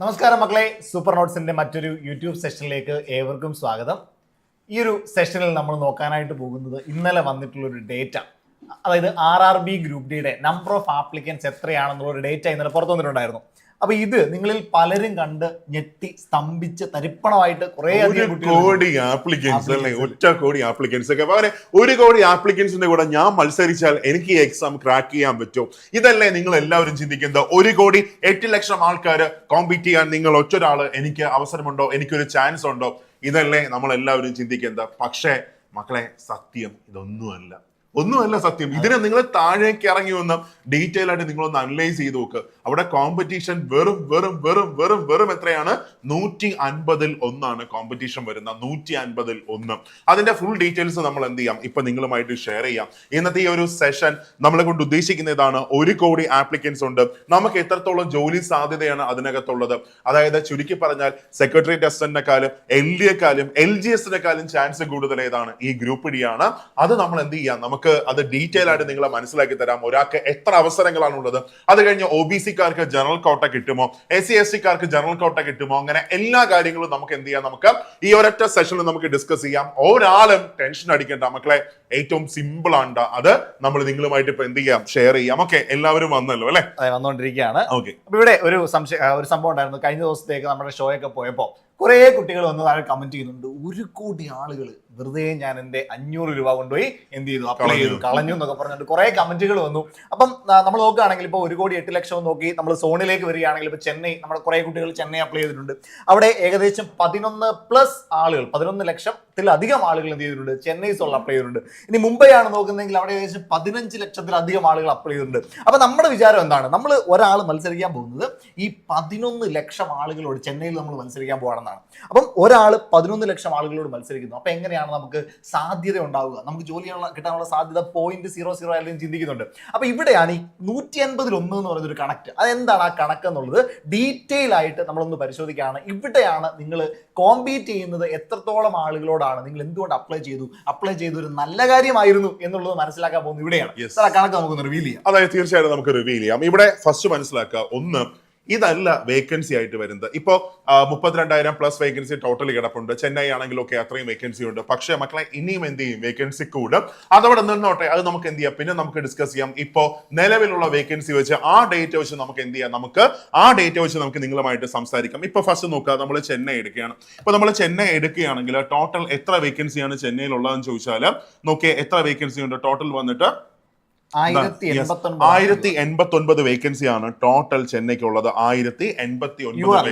നമസ്കാരം മക്കളെ. സൂപ്പർ നോട്ട്സിന്റെ മറ്റൊരു യൂട്യൂബ് സെഷനിലേക്ക് ഏവർക്കും സ്വാഗതം. ഈ ഒരു സെഷനിൽ നമ്മൾ നോക്കാനായിട്ട് പോകുന്നത് ഇന്നലെ വന്നിട്ടുള്ള ഒരു ഡേറ്റ അതായത് ആർ ആർ ബി ഗ്രൂപ്പ് ഡിയുടെ നമ്പർ ഓഫ് ആപ്ലിക്കൻസ് എത്രയാണെന്നുള്ള ഒരു ഡേറ്റ ഇന്നലെ പുറത്തു വന്നിട്ടുണ്ടായിരുന്നു. അപ്പൊ ഇത് നിങ്ങളിൽ പലരും കണ്ട് ഞെട്ടി സ്തംഭിച്ച് തരിപ്പണമായിട്ട് കുറെ കോടി ആപ്ലിക്കൻസ് അല്ലേ. ഒറ്റ കോടി ആപ്ലിക്കൻസ് ഒക്കെ. അങ്ങനെ ഒരു കോടി ആപ്ലിക്കൻസിന്റെ കൂടെ ഞാൻ മത്സരിച്ചാൽ എനിക്ക് ഈ എക്സാം ക്രാക്ക് ചെയ്യാൻ പറ്റും. ഇതല്ലേ നിങ്ങൾ എല്ലാവരും ചിന്തിക്കുന്നത്? ഒരു കോടി എട്ട് ലക്ഷം ആൾക്കാർ കോമ്പീറ്റ് ചെയ്യാൻ നിങ്ങൾ ഒറ്റൊരാൾ എനിക്ക് അവസരമുണ്ടോ? എനിക്കൊരു ചാൻസ് ഉണ്ടോ? ഇതല്ലേ നമ്മൾ എല്ലാവരും ചിന്തിക്കുന്നത്. പക്ഷേ മക്കളെ സത്യം ഇതൊന്നുമല്ല. ഒന്നുമല്ല സത്യം. ഇതിനെ നിങ്ങൾ താഴേക്ക് ഇറങ്ങി വന്ന് ഡീറ്റെയിൽ ആയിട്ട് നിങ്ങളൊന്ന് അനലൈസ് ചെയ്ത് നോക്ക്. അവിടെ കോമ്പറ്റീഷൻ വെറും വെറും വെറും വെറും വെറും എത്രയാണ്? നൂറ്റി അൻപതിൽ ഒന്നാണ് കോമ്പറ്റീഷൻ വരുന്ന നൂറ്റി അൻപതിൽ ഒന്ന്. അതിന്റെ ഫുൾ ഡീറ്റെയിൽസ് നമ്മൾ എന്ത് ചെയ്യാം? ഇപ്പൊ നിങ്ങളുമായിട്ട് ഷെയർ ചെയ്യാം. ഇന്നത്തെ ഈ ഒരു സെഷൻ നമ്മളെ കൊണ്ട് ഉദ്ദേശിക്കുന്ന ഇതാണ് ഒരു കോടി ആപ്ലിക്കൻസ് ഉണ്ട്. നമുക്ക് എത്രത്തോളം ജോലി സാധ്യതയാണ് അതിനകത്തുള്ളത്? അതായത് ചുരുക്കി പറഞ്ഞാൽ സെക്രട്ടറി അസിസ്റ്റന്റിനെക്കാളും എൽ ഡി എക്കാളും എൽ ജി എസിനെക്കാളും ചാൻസ് കൂടുതൽ ഏതാണ്? ഈ ഗ്രൂപ്പ് ഡി ആണ്. അത് നമ്മൾ എന്ത് ചെയ്യാം? നമുക്ക് അത് ഡീറ്റെയിൽ ആയിട്ട് നിങ്ങളെ മനസ്സിലാക്കി തരാം. ഒരാൾക്ക് എത്ര അവസരങ്ങളാണ് ഉള്ളത് അത് കഴിഞ്ഞ് ഒ ബി സിക്കാർക്ക് ജനറൽ കോട്ട കിട്ടുമോ? എസ് സി എസ് സിക്കാർക്ക് ജനറൽ കോട്ട കിട്ടുമോ? അങ്ങനെ എല്ലാ കാര്യങ്ങളും നമുക്ക് എന്ത് ചെയ്യാം? നമുക്ക് ഈ ഒരൊറ്റ സെഷനിൽ നമുക്ക് ഡിസ്കസ് ചെയ്യാം. ഒരാളും ടെൻഷൻ അടിക്കേണ്ട. മക്കളെ ഏറ്റവും സിമ്പിൾ ആണ് അത് നമ്മൾ നിങ്ങളുമായിട്ട് ഇപ്പൊ എന്ത് ചെയ്യാം? ഷെയർ ചെയ്യാം. ഓക്കെ എല്ലാവരും വന്നല്ലോ അല്ലെ? അതെ, വന്നുകൊണ്ടിരിക്കുകയാണ് ഇവിടെ ഒരു സംശയം ഒരു സംഭവം ഉണ്ടായിരുന്നു. കഴിഞ്ഞ ദിവസത്തേക്ക് നമ്മുടെ ഷോയൊക്കെ പോയപ്പോൾ പോയപ്പോ കുറെ കുട്ടികൾ വന്ന് താഴെ കമന്റ് ചെയ്യുന്നുണ്ട്. ഒരു കോടി ആളുകൾ വെറുതെ ഞാൻ എന്റെ അഞ്ഞൂറ് രൂപ കൊണ്ടുപോയി എന്ത് ചെയ്തു? അപ്ലൈ ചെയ്തു കളഞ്ഞു. എന്നൊക്കെ പറഞ്ഞിട്ട് കുറേ കമന്റുകൾ വന്നു. അപ്പം നമ്മൾ നോക്കുകയാണെങ്കിൽ ഇപ്പോൾ ഒരു കോടി എട്ട് ലക്ഷം നോക്കി നമ്മൾ സോണിലേക്ക് വരികയാണെങ്കിൽ ഇപ്പോൾ ചെന്നൈ നമ്മുടെ കുറേ കുട്ടികൾ ചെന്നൈ അപ്ലൈ ചെയ്തിട്ടുണ്ട്. അവിടെ ഏകദേശം പതിനൊന്ന് പ്ലസ് ആളുകൾ പതിനൊന്ന് ലക്ഷത്തിലധികം ആളുകൾ എന്ത് ചെയ്തിട്ടുണ്ട്? ചെന്നൈ സോളിൽ അപ്ലൈ ചെയ്തിട്ടുണ്ട്. ഇനി മുംബൈ ആണ് നോക്കുന്നതെങ്കിൽ അവിടെ ഏകദേശം പതിനഞ്ച് ലക്ഷത്തിലധികം ആളുകൾ അപ്ലൈ ചെയ്തിട്ടുണ്ട്. അപ്പൊ നമ്മുടെ വിചാരം എന്താണ്? നമ്മൾ ഒരാൾ മത്സരിക്കാൻ പോകുന്നത് ഈ പതിനൊന്ന് ലക്ഷം ആളുകളോട് ചെന്നൈയിൽ നമ്മൾ മത്സരിക്കാൻ പോകണമെന്നാണ് അപ്പം ഒരാൾ പതിനൊന്ന് ലക്ഷം ആളുകളോട് മത്സരിക്കുന്നു. അപ്പം എങ്ങനെയാണ് നമുക്ക് സാധ്യത ഉണ്ടാവുക? നമുക്ക് ജോലി കിട്ടാനുള്ള സാധ്യത പോയിന്റ് സീറോ സീറോ ആയാലും ചിന്തിക്കുന്നുണ്ട്. അപ്പം ഇവിടെയാണ് ഈ നൂറ്റി അൻപതിൽ ഒന്ന് എന്ന് പറയുന്ന ഒരു കണക്ട്. അതെന്താണ് ആ കണക്ക് എന്നുള്ളത്? ഡീറ്റെയിൽ ആയിട്ട് നമ്മളൊന്ന് പരിശോധിക്കുകയാണ്. ഇവിടെയാണ് നിങ്ങൾ കോമ്പീറ്റ് ചെയ്യുന്നത് എത്രത്തോളം ആളുകളോടാണ്. നിങ്ങൾ എന്തുകൊണ്ട് അപ്ലൈ ചെയ്തു? അപ്ലൈ ചെയ്ത ഒരു നല്ല കാര്യമായിരുന്നു എന്നുള്ളത് മനസ്സിലാക്കാൻ പോകുന്നത് ഇവിടെയാണ്. കണക്ക് നമുക്ക് റിവീൽ ചെയ്യാം. അതായത് തീർച്ചയായിട്ടും നമുക്ക് റിവീൽ ചെയ്യാം. ഇവിടെ ഫസ്റ്റ് മനസ്സിലാക്കുക. ഒന്ന് ഇതല്ല വേക്കൻസി ആയിട്ട് വരുന്നത്. ഇപ്പോ മുപ്പത്തിരണ്ടായിരം പ്ലസ് വേക്കൻസി ടോട്ടൽ കിടപ്പുണ്ട്. ചെന്നൈ ആണെങ്കിലും ഒക്കെ അത്രയും വേക്കൻസി ഉണ്ട്. പക്ഷെ മക്കളെ ഇനിയും എന്ത് ചെയ്യും? വേക്കൻസി കൂടും. അതവിടെ നിന്നോട്ടെ അത് നമുക്ക് എന്ത് ചെയ്യാം? പിന്നെ നമുക്ക് ഡിസ്കസ് ചെയ്യാം. ഇപ്പോ നിലവിലുള്ള വേക്കൻസി വെച്ച് ആ ഡേറ്റ് വെച്ച് നമുക്ക് എന്ത് ചെയ്യാം? നമുക്ക് ആ ഡേറ്റ് വെച്ച് നമുക്ക് നിങ്ങളുമായിട്ട് സംസാരിക്കാം. ഇപ്പൊ ഫസ്റ്റ് നോക്കുക. നമ്മൾ ചെന്നൈ എടുക്കുകയാണ്. ഇപ്പൊ നമ്മൾ ചെന്നൈ എടുക്കുകയാണെങ്കിൽ ടോട്ടൽ എത്ര വേക്കൻസിയാണ് ചെന്നൈയിലുള്ളതെന്ന് ചോദിച്ചാൽ നോക്കിയേ എത്ര വേക്കൻസി ഉണ്ട്? ടോട്ടൽ വന്നിട്ട് ആയിരത്തി. എൺപത്തി ഒൻപത് വേക്കൻസി ആണ്. ടോട്ടൽ ചെന്നൈക്ക് ഉള്ളത് ആയിരത്തി എൺപത്തി ഒൻപത്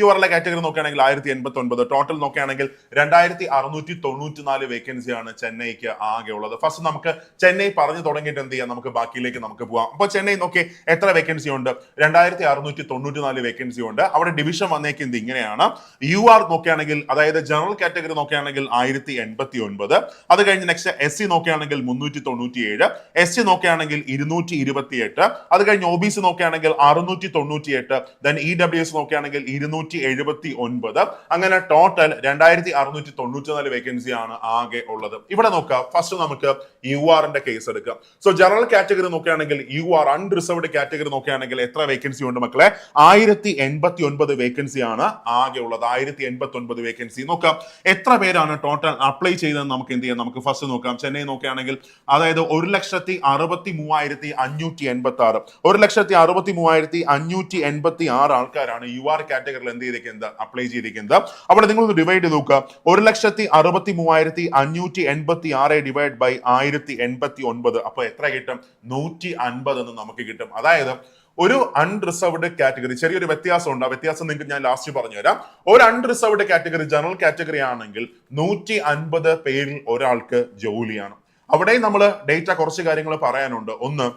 യുവറിലെ കാറ്റഗറി നോക്കുകയാണെങ്കിൽ ആയിരത്തി എൺപത്തി ഒൻപത് ടോട്ടൽ നോക്കുകയാണെങ്കിൽ രണ്ടായിരത്തി അറുന്നൂറ്റി തൊണ്ണൂറ്റി നാല് വേക്കൻസി ആണ് ചെന്നൈക്ക് ആകെ ഉള്ളത്. ഫസ്റ്റ് നമുക്ക് ചെന്നൈ പറഞ്ഞു തുടങ്ങിയിട്ട് എന്ത് ചെയ്യാം? നമുക്ക് ബാക്കിയിലേക്ക് നമുക്ക് പോവാം. അപ്പൊ ചെന്നൈ നോക്കി എത്ര വേക്കൻസി ഉണ്ട്? രണ്ടായിരത്തി അറുന്നൂറ്റി തൊണ്ണൂറ്റി നാല് വേക്കൻസി ഉണ്ട്. അവിടെ ഡിവിഷൻ വന്നേക്കുന്നത് ഇങ്ങനെയാണ്? യു ആർ നോക്കുകയാണെങ്കിൽ അതായത് ജനറൽ കാറ്റഗറി നോക്കുകയാണെങ്കിൽ ആയിരത്തി എൺപത്തി ഒൻപത് അത് കഴിഞ്ഞ് നെക്സ്റ്റ് എസ് സി നോക്കുകയാണെങ്കിൽ മുന്നൂറ്റി തൊണ്ണൂറ്റി ഏഴ് എസ് സി നോക്കുകയാണെങ്കിൽ ഇരുന്നൂറ്റി ഇരുപത്തി എട്ട് അത് കഴിഞ്ഞ് ഒ ബി സി നോക്കുകയാണെങ്കിൽ അറുന്നൂറ്റി തൊണ്ണൂറ്റി എട്ട് ദെൻ ഇ ഡബ്ല്യു എസ് നോക്കുകയാണെങ്കിൽ ഇരുന്നൂറ്റി എഴുപത്തി ഒൻപത് അങ്ങനെ ടോട്ടൽ രണ്ടായിരത്തി അറുന്നൂറ്റി തൊണ്ണൂറ്റി നാല് വേക്കൻസി ആണ് ആകെ ഉള്ളത്. ഇവിടെ നോക്കുക. ഫസ്റ്റ് നമുക്ക് യു ആറിന്റെ കേസ് എടുക്കാം. സോ ജനറൽ കാറ്റഗറി നോക്കുകയാണെങ്കിൽ യു ആർ അൺറിസർവ്ഡ് കാറ്റഗറി നോക്കുകയാണെങ്കിൽ എത്ര വേക്കൻസി ഉണ്ട് മക്കളെ? ആയിരത്തി എൺപത്തി ഒൻപത് വേക്കൻസി ആണ് ആകെ ഉള്ളത്. ആയിരത്തി എൺപത്തി ഒൻപത് വേക്കൻസി നോക്കാം. എത്ര പേരാണ് ടോട്ടൽ അപ്ലൈ ചെയ്തത് നമുക്ക് എന്ത് ചെയ്യാം? നമുക്ക് ഫസ്റ്റ് നോക്കാം. ചെന്നൈ നോക്കുകയാണെങ്കിൽ അതായത് ഒരു ലക്ഷത്തി അറുപത്തി മൂവായിരത്തി അഞ്ഞൂറ്റി എൺപത്തി ആറ് ഒരു ലക്ഷത്തി അറുപത്തി മൂവായിരത്തി അഞ്ഞൂറ്റി എൺപത്തി ആറ് ആൾക്കാരാണ് യു ആർ കാറ്റഗറിയിൽ എന്ത് ചെയ്തിരിക്കുന്നത്? അപ്ലൈ ചെയ്തിരിക്കുന്നത്. അവിടെ നിങ്ങൾ ഒന്ന് ഡിവൈഡ് ചെയ്ത് നോക്കുക. ഒരു ലക്ഷത്തി അറുപത്തി മൂവായിരത്തി അഞ്ഞൂറ്റി എൺപത്തി ആറ് ഡിവൈഡ് ബൈ ആയിരത്തി എൺപത്തി ഒൻപത്. അപ്പൊ എത്ര കിട്ടും? നൂറ്റി അൻപത് എന്ന് നമുക്ക് കിട്ടും. അതായത് ഒരു അൺറിസർവ്ഡ് കാറ്റഗറി ചെറിയൊരു വ്യത്യാസം ഉണ്ട് ആ വ്യത്യാസം നിങ്ങൾക്ക് ഞാൻ ലാസ്റ്റ് പറഞ്ഞുതരാം ഒരു അൺറിസർവ്ഡ് കാറ്റഗറി ജനറൽ കാറ്റഗറി ആണെങ്കിൽ നൂറ്റി അൻപത് പേരിൽ ഒരാൾക്ക് ജോലിയാണ്. അവിടെ നമ്മൾ ഡേറ്റ കുറച്ച് കാര്യങ്ങൾ പറയാനുണ്ട്. ഒന്ന്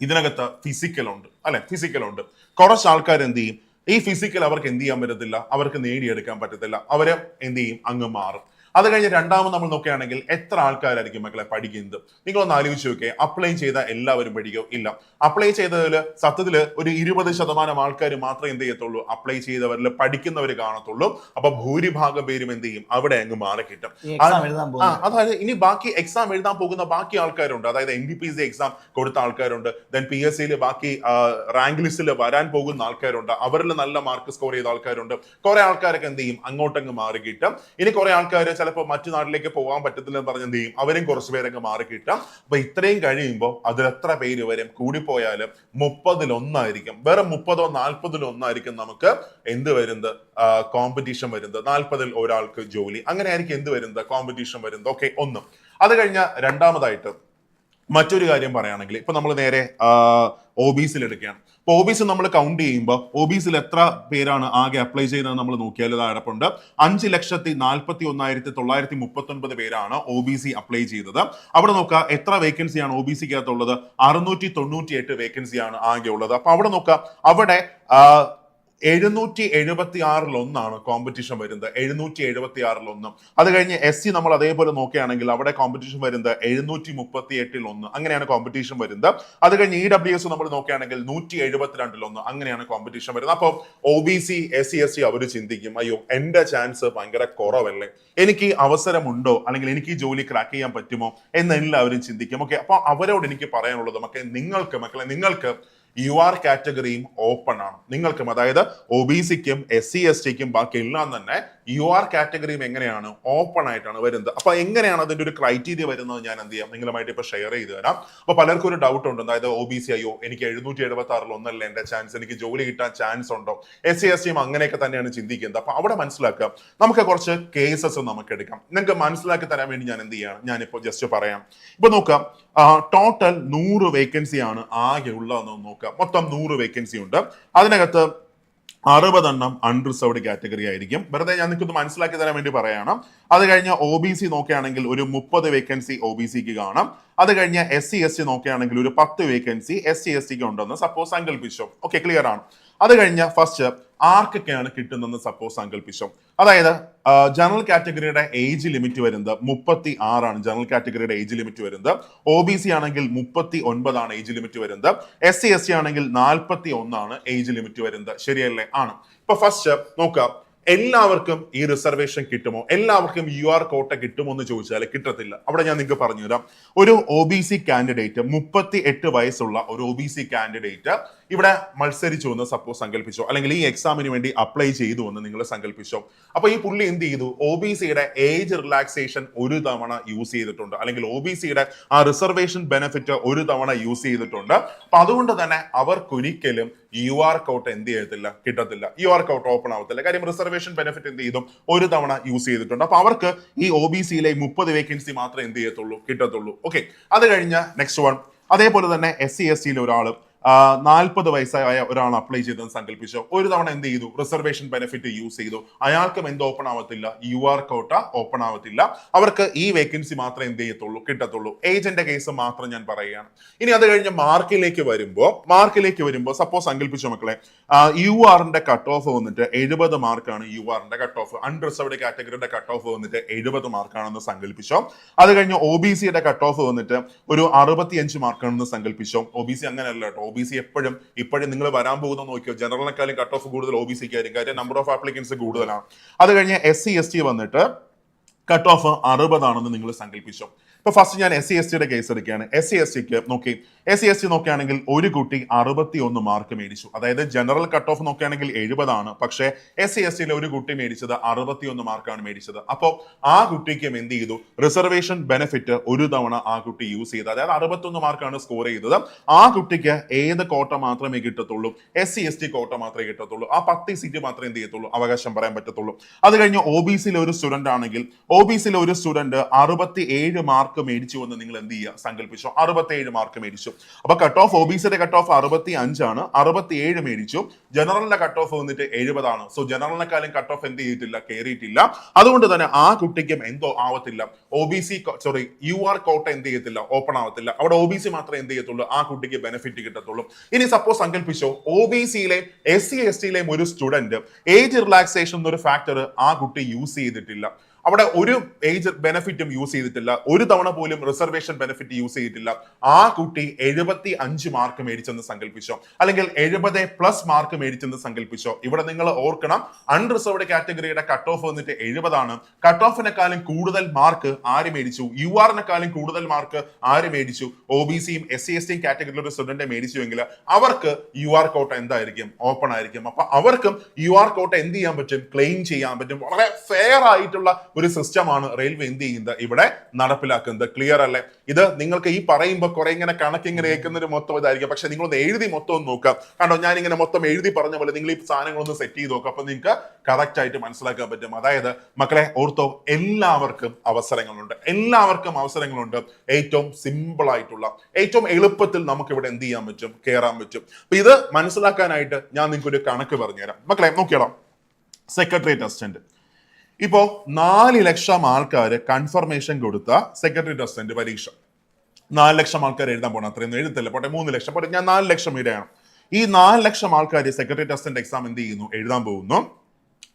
ഇതിനകത്ത് ഫിസിക്കൽ ഉണ്ട്. അല്ലെ? ഫിസിക്കൽ ഉണ്ട്. കുറച്ച് ആൾക്കാർ എന്ത് ചെയ്യും? ഈ ഫിസിക്കൽ അവർക്ക് എന്ത് ചെയ്യാൻ പറ്റത്തില്ല? അവർക്ക് നേടിയെടുക്കാൻ പറ്റത്തില്ല. അവർ എന്ത് ചെയ്യും? അങ്ങ് മാറും. അത് കഴിഞ്ഞ് രണ്ടാമത് നമ്മൾ നോക്കുകയാണെങ്കിൽ എത്ര ആൾക്കാരായിരിക്കും മക്കളെ പഠിക്കുന്നത്? നിങ്ങളൊന്ന് ആലോചിച്ച് നോക്കിയേ. അപ്ലൈ ചെയ്ത എല്ലാവരും പഠിക്കും? ഇല്ല. അപ്ലൈ ചെയ്തതിൽ സത്യത്തിൽ ഒരു ഇരുപത് ശതമാനം ആൾക്കാർ മാത്രമേ എന്ത് ചെയ്യത്തുള്ളൂ? അപ്ലൈ ചെയ്തവരിൽ പഠിക്കുന്നവർ കാണത്തുള്ളൂ. അപ്പൊ ഭൂരിഭാഗം പേരും എന്ത് ചെയ്യും? അവിടെ അങ്ങ് മാറി കിട്ടും അതായത് ഇനി ബാക്കി എക്സാം എഴുതാൻ പോകുന്ന ബാക്കി ആൾക്കാരുണ്ട്. അതായത് M B P C exam കൊടുത്ത ആൾക്കാരുണ്ട്. ദെൻ പി എസ് സിയിൽ ബാക്കി റാങ്ക് ലിസ്റ്റിൽ വരാൻ പോകുന്ന ആൾക്കാരുണ്ട്. അവരിൽ നല്ല മാർക്ക് സ്കോർ ചെയ്ത ആൾക്കാരുണ്ട്. കുറെ ആൾക്കാരൊക്കെ എന്ത് ചെയ്യും? അങ്ങോട്ടങ്ങ് മാറി കിട്ടും ഇനി കുറെ ആൾക്കാർ ചിലപ്പോൾ മറ്റു നാട്ടിലേക്ക് പോകാൻ പറ്റത്തില്ല എന്ന് പറഞ്ഞ് ചെയ്യും? അവരും കുറച്ച് പേരൊക്കെ മാറി കിട്ടാം അപ്പൊ ഇത്രയും കഴിയുമ്പോൾ അതിൽ എത്ര പേര് വരും? കൂടിപ്പോയാലും മുപ്പതിലൊന്നായിരിക്കും. വേറെ മുപ്പതോ നാൽപ്പതിലോ ഒന്നായിരിക്കും നമുക്ക് എന്ത് വരുന്നത്? കോമ്പറ്റീഷൻ വരുന്നത്. നാൽപ്പതിൽ ഒരാൾക്ക് ജോലി. അങ്ങനെ ആയിരിക്കും എന്ത് വരുന്നത്? കോമ്പറ്റീഷൻ വരുന്നത്. ഓക്കെ ഒന്ന്. അത് കഴിഞ്ഞ രണ്ടാമതായിട്ട് മറ്റൊരു കാര്യം പറയുകയാണെങ്കിൽ ഇപ്പൊ നമ്മൾ നേരെ ഒ ബി സിയിൽ എടുക്കുകയാണ്. ഇപ്പൊ ഒ ബി സി നമ്മൾ കൗണ്ട് ചെയ്യുമ്പോൾ ഒ ബി സിയിൽ എത്ര പേരാണ് ആകെ അപ്ലൈ ചെയ്തത് നമ്മൾ നോക്കിയാൽ ഇതാടപ്പുണ്ട് അഞ്ച് ലക്ഷത്തി നാൽപ്പത്തി ഒന്നായിരത്തി തൊള്ളായിരത്തി മുപ്പത്തി ഒൻപത് പേരാണ് ഒ ബി സി അപ്ലൈ ചെയ്തത്. അവിടെ നോക്കുക എത്ര വേക്കൻസിയാണ് ഒ ബി സിക്കകത്തുള്ളത് അറുന്നൂറ്റി തൊണ്ണൂറ്റി എട്ട് വേക്കൻസിയാണ് ആകെ ഉള്ളത്. അപ്പൊ അവിടെ നോക്കുക അവിടെ എഴുന്നൂറ്റി എഴുപത്തി ആറിൽ ഒന്നാണ് കോമ്പറ്റീഷൻ വരുന്നത്. എഴുന്നൂറ്റി എഴുപത്തി ആറിൽ ഒന്ന് അത് കഴിഞ്ഞ് എസ് സി നമ്മൾ അതേപോലെ നോക്കുകയാണെങ്കിൽ അവിടെ കോമ്പറ്റീഷൻ വരുന്നത് എഴുന്നൂറ്റി മുപ്പത്തി എട്ടിൽ ഒന്ന് അങ്ങനെയാണ് കോമ്പറ്റീഷൻ വരുന്നത്. അത് കഴിഞ്ഞ് ഇ ഡബ്ല്യു എസ് നമ്മൾ നോക്കുകയാണെങ്കിൽ നൂറ്റി എഴുപത്തിരണ്ടിൽ ഒന്ന് അങ്ങനെയാണ് കോമ്പറ്റീഷൻ വരുന്നത്. അപ്പോൾ O B C S C S C അവർ ചിന്തിക്കും അയ്യോ എന്റെ ചാൻസ് ഭയങ്കര കുറവല്ലേ? എനിക്ക് അവസരമുണ്ടോ? അല്ലെങ്കിൽ എനിക്ക് ഈ ജോലി ക്രാക്ക് ചെയ്യാൻ പറ്റുമോ? എന്ന് എല്ലാവരും ചിന്തിക്കും. ഓക്കെ അപ്പൊ അവരോട് എനിക്ക് പറയാനുള്ളത് മക്കളെ നിങ്ങൾക്ക് മക്കളെ നിങ്ങൾക്ക് യു ആർ കാറ്റഗറിയും ഓപ്പൺ ആണ്. നിങ്ങൾക്കും അതായത് ഒ ബി സിക്കും എസ് സി എസ് ടിക്കും ബാക്കി എല്ലാം തന്നെ യു ആർ കാറ്റഗറിയും എങ്ങനെയാണ് ഓപ്പൺ ആയിട്ടാണ് വരുന്നത്. അപ്പൊ എങ്ങനെയാണ് അതിന്റെ ഒരു ക്രൈറ്റീരിയ വരുന്നത് ഞാൻ എന്ത് ചെയ്യാം? നിങ്ങളുമായിട്ട് ഇപ്പൊ ഷെയർ ചെയ്ത് തരാം. അപ്പൊ പലർക്കും ഒരു ഡൗട്ട് ഉണ്ട്. അതായത് ഒ ബി സി അയ്യോ എനിക്ക് എഴുന്നൂറ്റി എഴുപത്തി ആറിൽ ഒന്നല്ല എന്റെ ചാൻസ് എനിക്ക് ജോലി കിട്ടാൻ ചാൻസ് ഉണ്ടോ? എസ് സി എസ് ടിയും അങ്ങനെയൊക്കെ തന്നെയാണ് ചിന്തിക്കുന്നത്. അപ്പൊ അവിടെ മനസ്സിലാക്കുക. നമുക്ക് കുറച്ച് കേസസ് നമുക്ക് എടുക്കാം. നിങ്ങൾക്ക് മനസ്സിലാക്കി തരാൻ വേണ്ടി ഞാൻ എന്ത് ഞാൻ ഞാനിപ്പോ ജസ്റ്റ് പറയാം. ഇപ്പൊ നോക്കാം ടോട്ടൽ നൂറ് വേക്കൻസി ആണ് ആകെ ഉള്ളതെന്ന് നോക്കാം മൊത്തം നൂറ് വേക്കൻസി ഉണ്ട്. അതിനകത്ത് അറുപതെണ്ണം അൺറിസർവ്ഡ് കാറ്റഗറി ആയിരിക്കും. വെറുതെ ഞാൻ നിങ്ങൾക്ക് മനസ്സിലാക്കി തരാൻ വേണ്ടി പറയാണ്. അത് കഴിഞ്ഞ ഒ ബി സി നോക്കുകയാണെങ്കിൽ ഒരു മുപ്പത് വേക്കൻസി ഒ ബി സിക്ക് കാണാം. അത് കഴിഞ്ഞ എസ് സി എസ് ടി നോക്കുകയാണെങ്കിൽ ഒരു പത്ത് വേക്കൻസി എസ് സി എസ് ടിക്ക് ഉണ്ടെന്ന് സപ്പോസ് സങ്കല്പിച്ചോ ഓക്കെ ക്ലിയർ ആണ്? അത് കഴിഞ്ഞ ഫസ്റ്റ് ആർക്കൊക്കെയാണ് കിട്ടുന്നതെന്ന് സപ്പോസ് സങ്കല്പിച്ചോ അതായത് ജനറൽ കാറ്റഗറിയുടെ ഏജ് ലിമിറ്റ് വരുന്നത് മുപ്പത്തി ആറാണ് ജനറൽ കാറ്റഗറിയുടെ ഏജ് ലിമിറ്റ് വരുന്നത്. ഒ ബി സി ആണെങ്കിൽ മുപ്പത്തി ഒൻപതാണ് ഏജ് ലിമിറ്റ് വരുന്നത്. എസ് സി എസ് സി ആണെങ്കിൽ നാൽപ്പത്തി ഒന്നാണ് ഏജ് ലിമിറ്റ് വരുന്നത്. ശരിയല്ലേ? ആണ്. ഇപ്പൊ ഫസ്റ്റ് നോക്കാം. എല്ലാവർക്കും ഈ റിസർവേഷൻ കിട്ടുമോ? എല്ലാവർക്കും യു ആർ കോട്ട കിട്ടുമോ എന്ന് ചോദിച്ചാൽ കിട്ടത്തില്ല. അവിടെ ഞാൻ നിങ്ങൾക്ക് പറഞ്ഞുതരാം. ഒരു ഒ ബി സി കാൻഡിഡേറ്റ് മുപ്പത്തി എട്ട് വയസ്സുള്ള ഒരു ഒ ബി സി കാൻഡിഡേറ്റ് ഇവിടെ മത്സരിച്ചു എന്ന് സപ്പോസ് സങ്കല്പിച്ചോ അല്ലെങ്കിൽ ഈ എക്സാമിന് വേണ്ടി അപ്ലൈ ചെയ്തു എന്ന് നിങ്ങൾ സങ്കല്പിച്ചോ അപ്പൊ ഈ പുള്ളി എന്ത് ചെയ്തു? ഒ ബി സിയുടെ ഏജ് റിലാക്സേഷൻ ഒരു തവണ യൂസ് ചെയ്തിട്ടുണ്ട്. അല്ലെങ്കിൽ ഒ ബി സിയുടെ ആ റിസർവേഷൻ ബെനിഫിറ്റ് ഒരു തവണ യൂസ് ചെയ്തിട്ടുണ്ട്. അപ്പൊ അതുകൊണ്ട് തന്നെ അവർക്കൊരിക്കലും യു ആർ കൗട്ട് എന്ത് ചെയ്യത്തില്ല? കിട്ടത്തില്ല. യു ആർ കൗട്ട് ഓപ്പൺ ആവത്തില്ല. കാര്യം റിസർവേഷൻ ബെനിഫിറ്റ് എന്ത് ചെയ്തും? ഒരു തവണ യൂസ് ചെയ്തിട്ടുണ്ട്. അപ്പൊ അവർക്ക് ഈ ഒ ബി സിയിലെ മുപ്പത് വേക്കൻസി മാത്രമേ എന്ത് ചെയ്യത്തുള്ളൂ? കിട്ടത്തുള്ളൂ. ഓക്കെ അത് കഴിഞ്ഞ നെക്സ്റ്റ് വൺ അതേപോലെ തന്നെ എസ് സി എസ് സിയിലെ ഒരാൾ നാൽപ്പത് വയസ്സായ ഒരാൾ അപ്ലൈ ചെയ്തെന്ന് സങ്കല്പിച്ചു ഒരു തവണ എന്ത് ചെയ്തു? റിസർവേഷൻ ബെനിഫിറ്റ് യൂസ് ചെയ്തു. അയാൾക്കും എന്ത് ഓപ്പൺ ആവത്തില്ല? യു ആർ കോട്ട ഓപ്പൺ ആവത്തില്ല. അവർക്ക് ഈ വേക്കൻസി മാത്രമേ എന്ത് ചെയ്യത്തുള്ളൂ? കിട്ടത്തുള്ളൂ. ഏജന്റെ കേസ് മാത്രം ഞാൻ പറയുകയാണ്. ഇനി അത് കഴിഞ്ഞ് മാർക്കിലേക്ക് വരുമ്പോൾ മാർക്കിലേക്ക് വരുമ്പോൾ സപ്പോസ് സങ്കല്പിച്ചു മക്കളെ യു ആറിന്റെ കട്ട് ഓഫ് വന്നിട്ട് എഴുപത് മാർക്കാണ് യു ആറിന്റെ കട്ട് ഓഫ് അൺറിസർവ്ഡ് കാറ്റഗറിയുടെ കട്ട് ഓഫ് വന്നിട്ട് എഴുപത് മാർക്കാണെന്ന് സങ്കല്പിച്ചോ അത് കഴിഞ്ഞ് ഒ ബി സിയുടെ കട്ട് ഓഫ് വന്നിട്ട് ഒരു അറുപത്തിയഞ്ച് മാർക്കാണെന്ന് സങ്കല്പിച്ചോ ഒ ബി സി അങ്ങനെയല്ല കേട്ടോ. ബി സി എപ്പോഴും ഇപ്പോഴും നിങ്ങൾ വരാൻ പോകുന്ന നോക്കിയോ ജനറലിനെക്കാളും കട്ട് ഓഫ് കൂടുതൽ ഒ ബി സിക്ക് ആയിരിക്കും കാര്യം നമ്പർ ഓഫ് ആപ്ലിക്കൻസ് കൂടുതലാണ്. അത് കഴിഞ്ഞ് എസ് സി എസ് ടി വന്നിട്ട് കട്ട് ഓഫ് അറുപതാണെന്ന് നിങ്ങൾ സങ്കല്പിച്ചോ ഇപ്പൊ ഫസ്റ്റ് ഞാൻ എസ് സി എസ് ടിയുടെ കേസ് എടുക്കുകയാണ്. എസ് സി എസ് ടിക്ക് നോക്കി. എസ് സി എസ് ടി നോക്കുകയാണെങ്കിൽ ഒരു കുട്ടി അറുപത്തി ഒന്ന് മാർക്ക് മേടിച്ചു. അതായത് ജനറൽ കട്ട് ഓഫ് നോക്കുകയാണെങ്കിൽ എഴുപതാണ്. പക്ഷേ എസ് സി എസ് ടിയിലെ ഒരു കുട്ടി മേടിച്ചത് അറുപത്തി ഒന്ന് മാർക്കാണ് മേടിച്ചത്. അപ്പോൾ ആ കുട്ടിക്കും എന്ത് ചെയ്തു? റിസർവേഷൻ ബെനിഫിറ്റ് ഒരു തവണ ആ കുട്ടി യൂസ് ചെയ്ത്. അതായത് അറുപത്തൊന്ന് മാർക്കാണ് സ്കോർ ചെയ്തത്. ആ കുട്ടിക്ക് ഏത് കോട്ട മാത്രമേ കിട്ടത്തുള്ളൂ? എസ് സി എസ് ടി കോട്ട മാത്രമേ കിട്ടത്തുള്ളൂ. ആ പത്ത് സീറ്റ് മാത്രമേ എന്ത് ചെയ്യത്തുള്ളൂ? അവകാശം പറയാൻ പറ്റത്തുള്ളൂ. അത് കഴിഞ്ഞ് ഒ ബി സിയിലെ ഒരു സ്റ്റുഡന്റ് ആണെങ്കിൽ ഒ ബി സിയിലെ ഒരു സ്റ്റുഡന്റ് അറുപത്തി ഏഴ് മാർക്ക് മേടിച്ചു എന്ന് നിങ്ങൾ എന്ത് ചെയ്യുക? സങ്കല്പിച്ചു അറുപത്തി ഏഴ് മാർക്ക് മേടിച്ചു. അപ്പൊ കട്ട് ഓഫ് ഒ ബി സിയുടെ കട്ട് ഓഫ് അറുപത്തി അഞ്ചാണ് അറുപത്തി ഏഴ് മേടിച്ചു. ജനറലിന്റെ കട്ട് ഓഫ് വന്നിട്ട് എഴുപതാണ്. സോ ജനറലിനെക്കാളും കട്ട് ഓഫ് എന്ത് ചെയ്തിട്ടില്ല? കയറിയിട്ടില്ല അതുകൊണ്ട് തന്നെ ആ കുട്ടിക്കും എന്തോ ആവത്തില്ല. O B C sorry U R quota എന്ത് ചെയ്യത്തില്ല? ഓപ്പൺ ആവത്തില്ല. അവിടെ ഒ ബി സി മാത്രമേ എന്ത് ചെയ്യത്തുള്ളൂ? ആ കുട്ടിക്ക് ബെനിഫിറ്റ് കിട്ടത്തുള്ളൂ. ഇനി സപ്പോസ് സങ്കല്പിച്ചോ ഒ ബി സിയിലെ എസ് സി എസ് ടിയിലെയും ഒരു സ്റ്റുഡന്റ് ഏജ് റിലാക്സേഷൻ എന്നൊരു ഫാക്ടർ ആ കുട്ടി യൂസ് ചെയ്തിട്ടില്ല. അവിടെ ഒരു ഏജ് ബെനിഫിറ്റും യൂസ് ചെയ്തിട്ടില്ല. ഒരു തവണ പോലും റിസർവേഷൻ ബെനിഫിറ്റ് യൂസ് ചെയ്തിട്ടില്ല. ആ കുട്ടി എഴുപത്തി അഞ്ച് മാർക്ക് മേടിച്ചെന്ന് സങ്കല്പിച്ചോ അല്ലെങ്കിൽ എഴുപത് പ്ലസ് മാർക്ക് മേടിച്ചെന്ന് സങ്കല്പിച്ചോ ഇവിടെ നിങ്ങൾ ഓർക്കണം അൺറിസർവ്ഡ് കാറ്റഗറിയുടെ കട്ട് ഓഫ് വന്നിട്ട് എഴുപതാണ്. കട്ട് ഓഫിനെക്കാളും കൂടുതൽ മാർക്ക് ആര് മേടിച്ചു? യു ആറിനെക്കാളും കൂടുതൽ മാർക്ക് ആര് മേടിച്ചു? ഒ ബി സിയും എസ് സി എസ് ടിയും കാറ്റഗറിയിലുള്ള സ്റ്റുഡന്റ് മേടിച്ചുവെങ്കിൽ അവർക്ക് യു ആർ കോട്ട എന്തായിരിക്കും? ഓപ്പൺ ആയിരിക്കും. അപ്പൊ അവർക്കും യു ആർ കോട്ട എന്ത് ചെയ്യാൻ പറ്റും? ക്ലെയിം ചെയ്യാൻ പറ്റും. വളരെ ഫെയർ ആയിട്ടുള്ള ഒരു സിസ്റ്റമാണ് റെയിൽവേ എന്ത് ചെയ്യുന്നത്? ഇവിടെ നടപ്പിലാക്കുന്നത്. ക്ലിയർ അല്ലേ? ഇത് നിങ്ങൾക്ക് ഈ പറയുമ്പോൾ കുറെ ഇങ്ങനെ കണക്ക് ഇങ്ങനെ കേൾക്കുന്ന ഒരു മൊത്തം ഇതായിരിക്കും. പക്ഷെ നിങ്ങളൊന്ന് എഴുതി മൊത്തം ഒന്ന് നോക്കാം കണ്ടോ? ഞാൻ ഇങ്ങനെ മൊത്തം എഴുതി പറഞ്ഞ പോലെ നിങ്ങൾ ഈ സാധനങ്ങളൊന്ന് സെറ്റ് ചെയ്ത് നോക്കാം അപ്പൊ നിങ്ങൾക്ക് കറക്റ്റ് ആയിട്ട് മനസ്സിലാക്കാൻ പറ്റും. അതായത് മക്കളെ ഓർത്തോ എല്ലാവർക്കും അവസരങ്ങളുണ്ട്. എല്ലാവർക്കും അവസരങ്ങളുണ്ട്. ഏറ്റവും സിമ്പിൾ ആയിട്ടുള്ള ഏറ്റവും എളുപ്പത്തിൽ നമുക്ക് ഇവിടെ എന്ത് ചെയ്യാൻ പറ്റും? കയറാൻ പറ്റും. അപ്പൊ ഇത് മനസ്സിലാക്കാനായിട്ട് ഞാൻ നിങ്ങൾക്ക് ഒരു കണക്ക് പറഞ്ഞുതരാം. മക്കളെ നോക്കിയോളാം സെക്രട്ടേറിയറ്റ് അസിസ്റ്റന്റ് ഇപ്പോ നാല് ലക്ഷം ആൾക്കാർ കൺഫർമേഷൻ കൊടുത്ത സെക്രട്ടറി അസിസ്റ്റന്റ് പരീക്ഷ. നാല് ലക്ഷം ആൾക്കാർ എഴുതാൻ പോകണം അത്രയൊന്നും എഴുതത്തില്ല. പോട്ടെ മൂന്ന് ലക്ഷം. പോട്ടെ ഞാൻ നാല് ലക്ഷം ഇടയാണ് ഈ നാല് ലക്ഷം ആൾക്കാർ സെക്രട്ടറി അസിസ്റ്റന്റ് എക്സാം എന്ത് ചെയ്യുന്നു? എഴുതാൻ പോകുന്നു.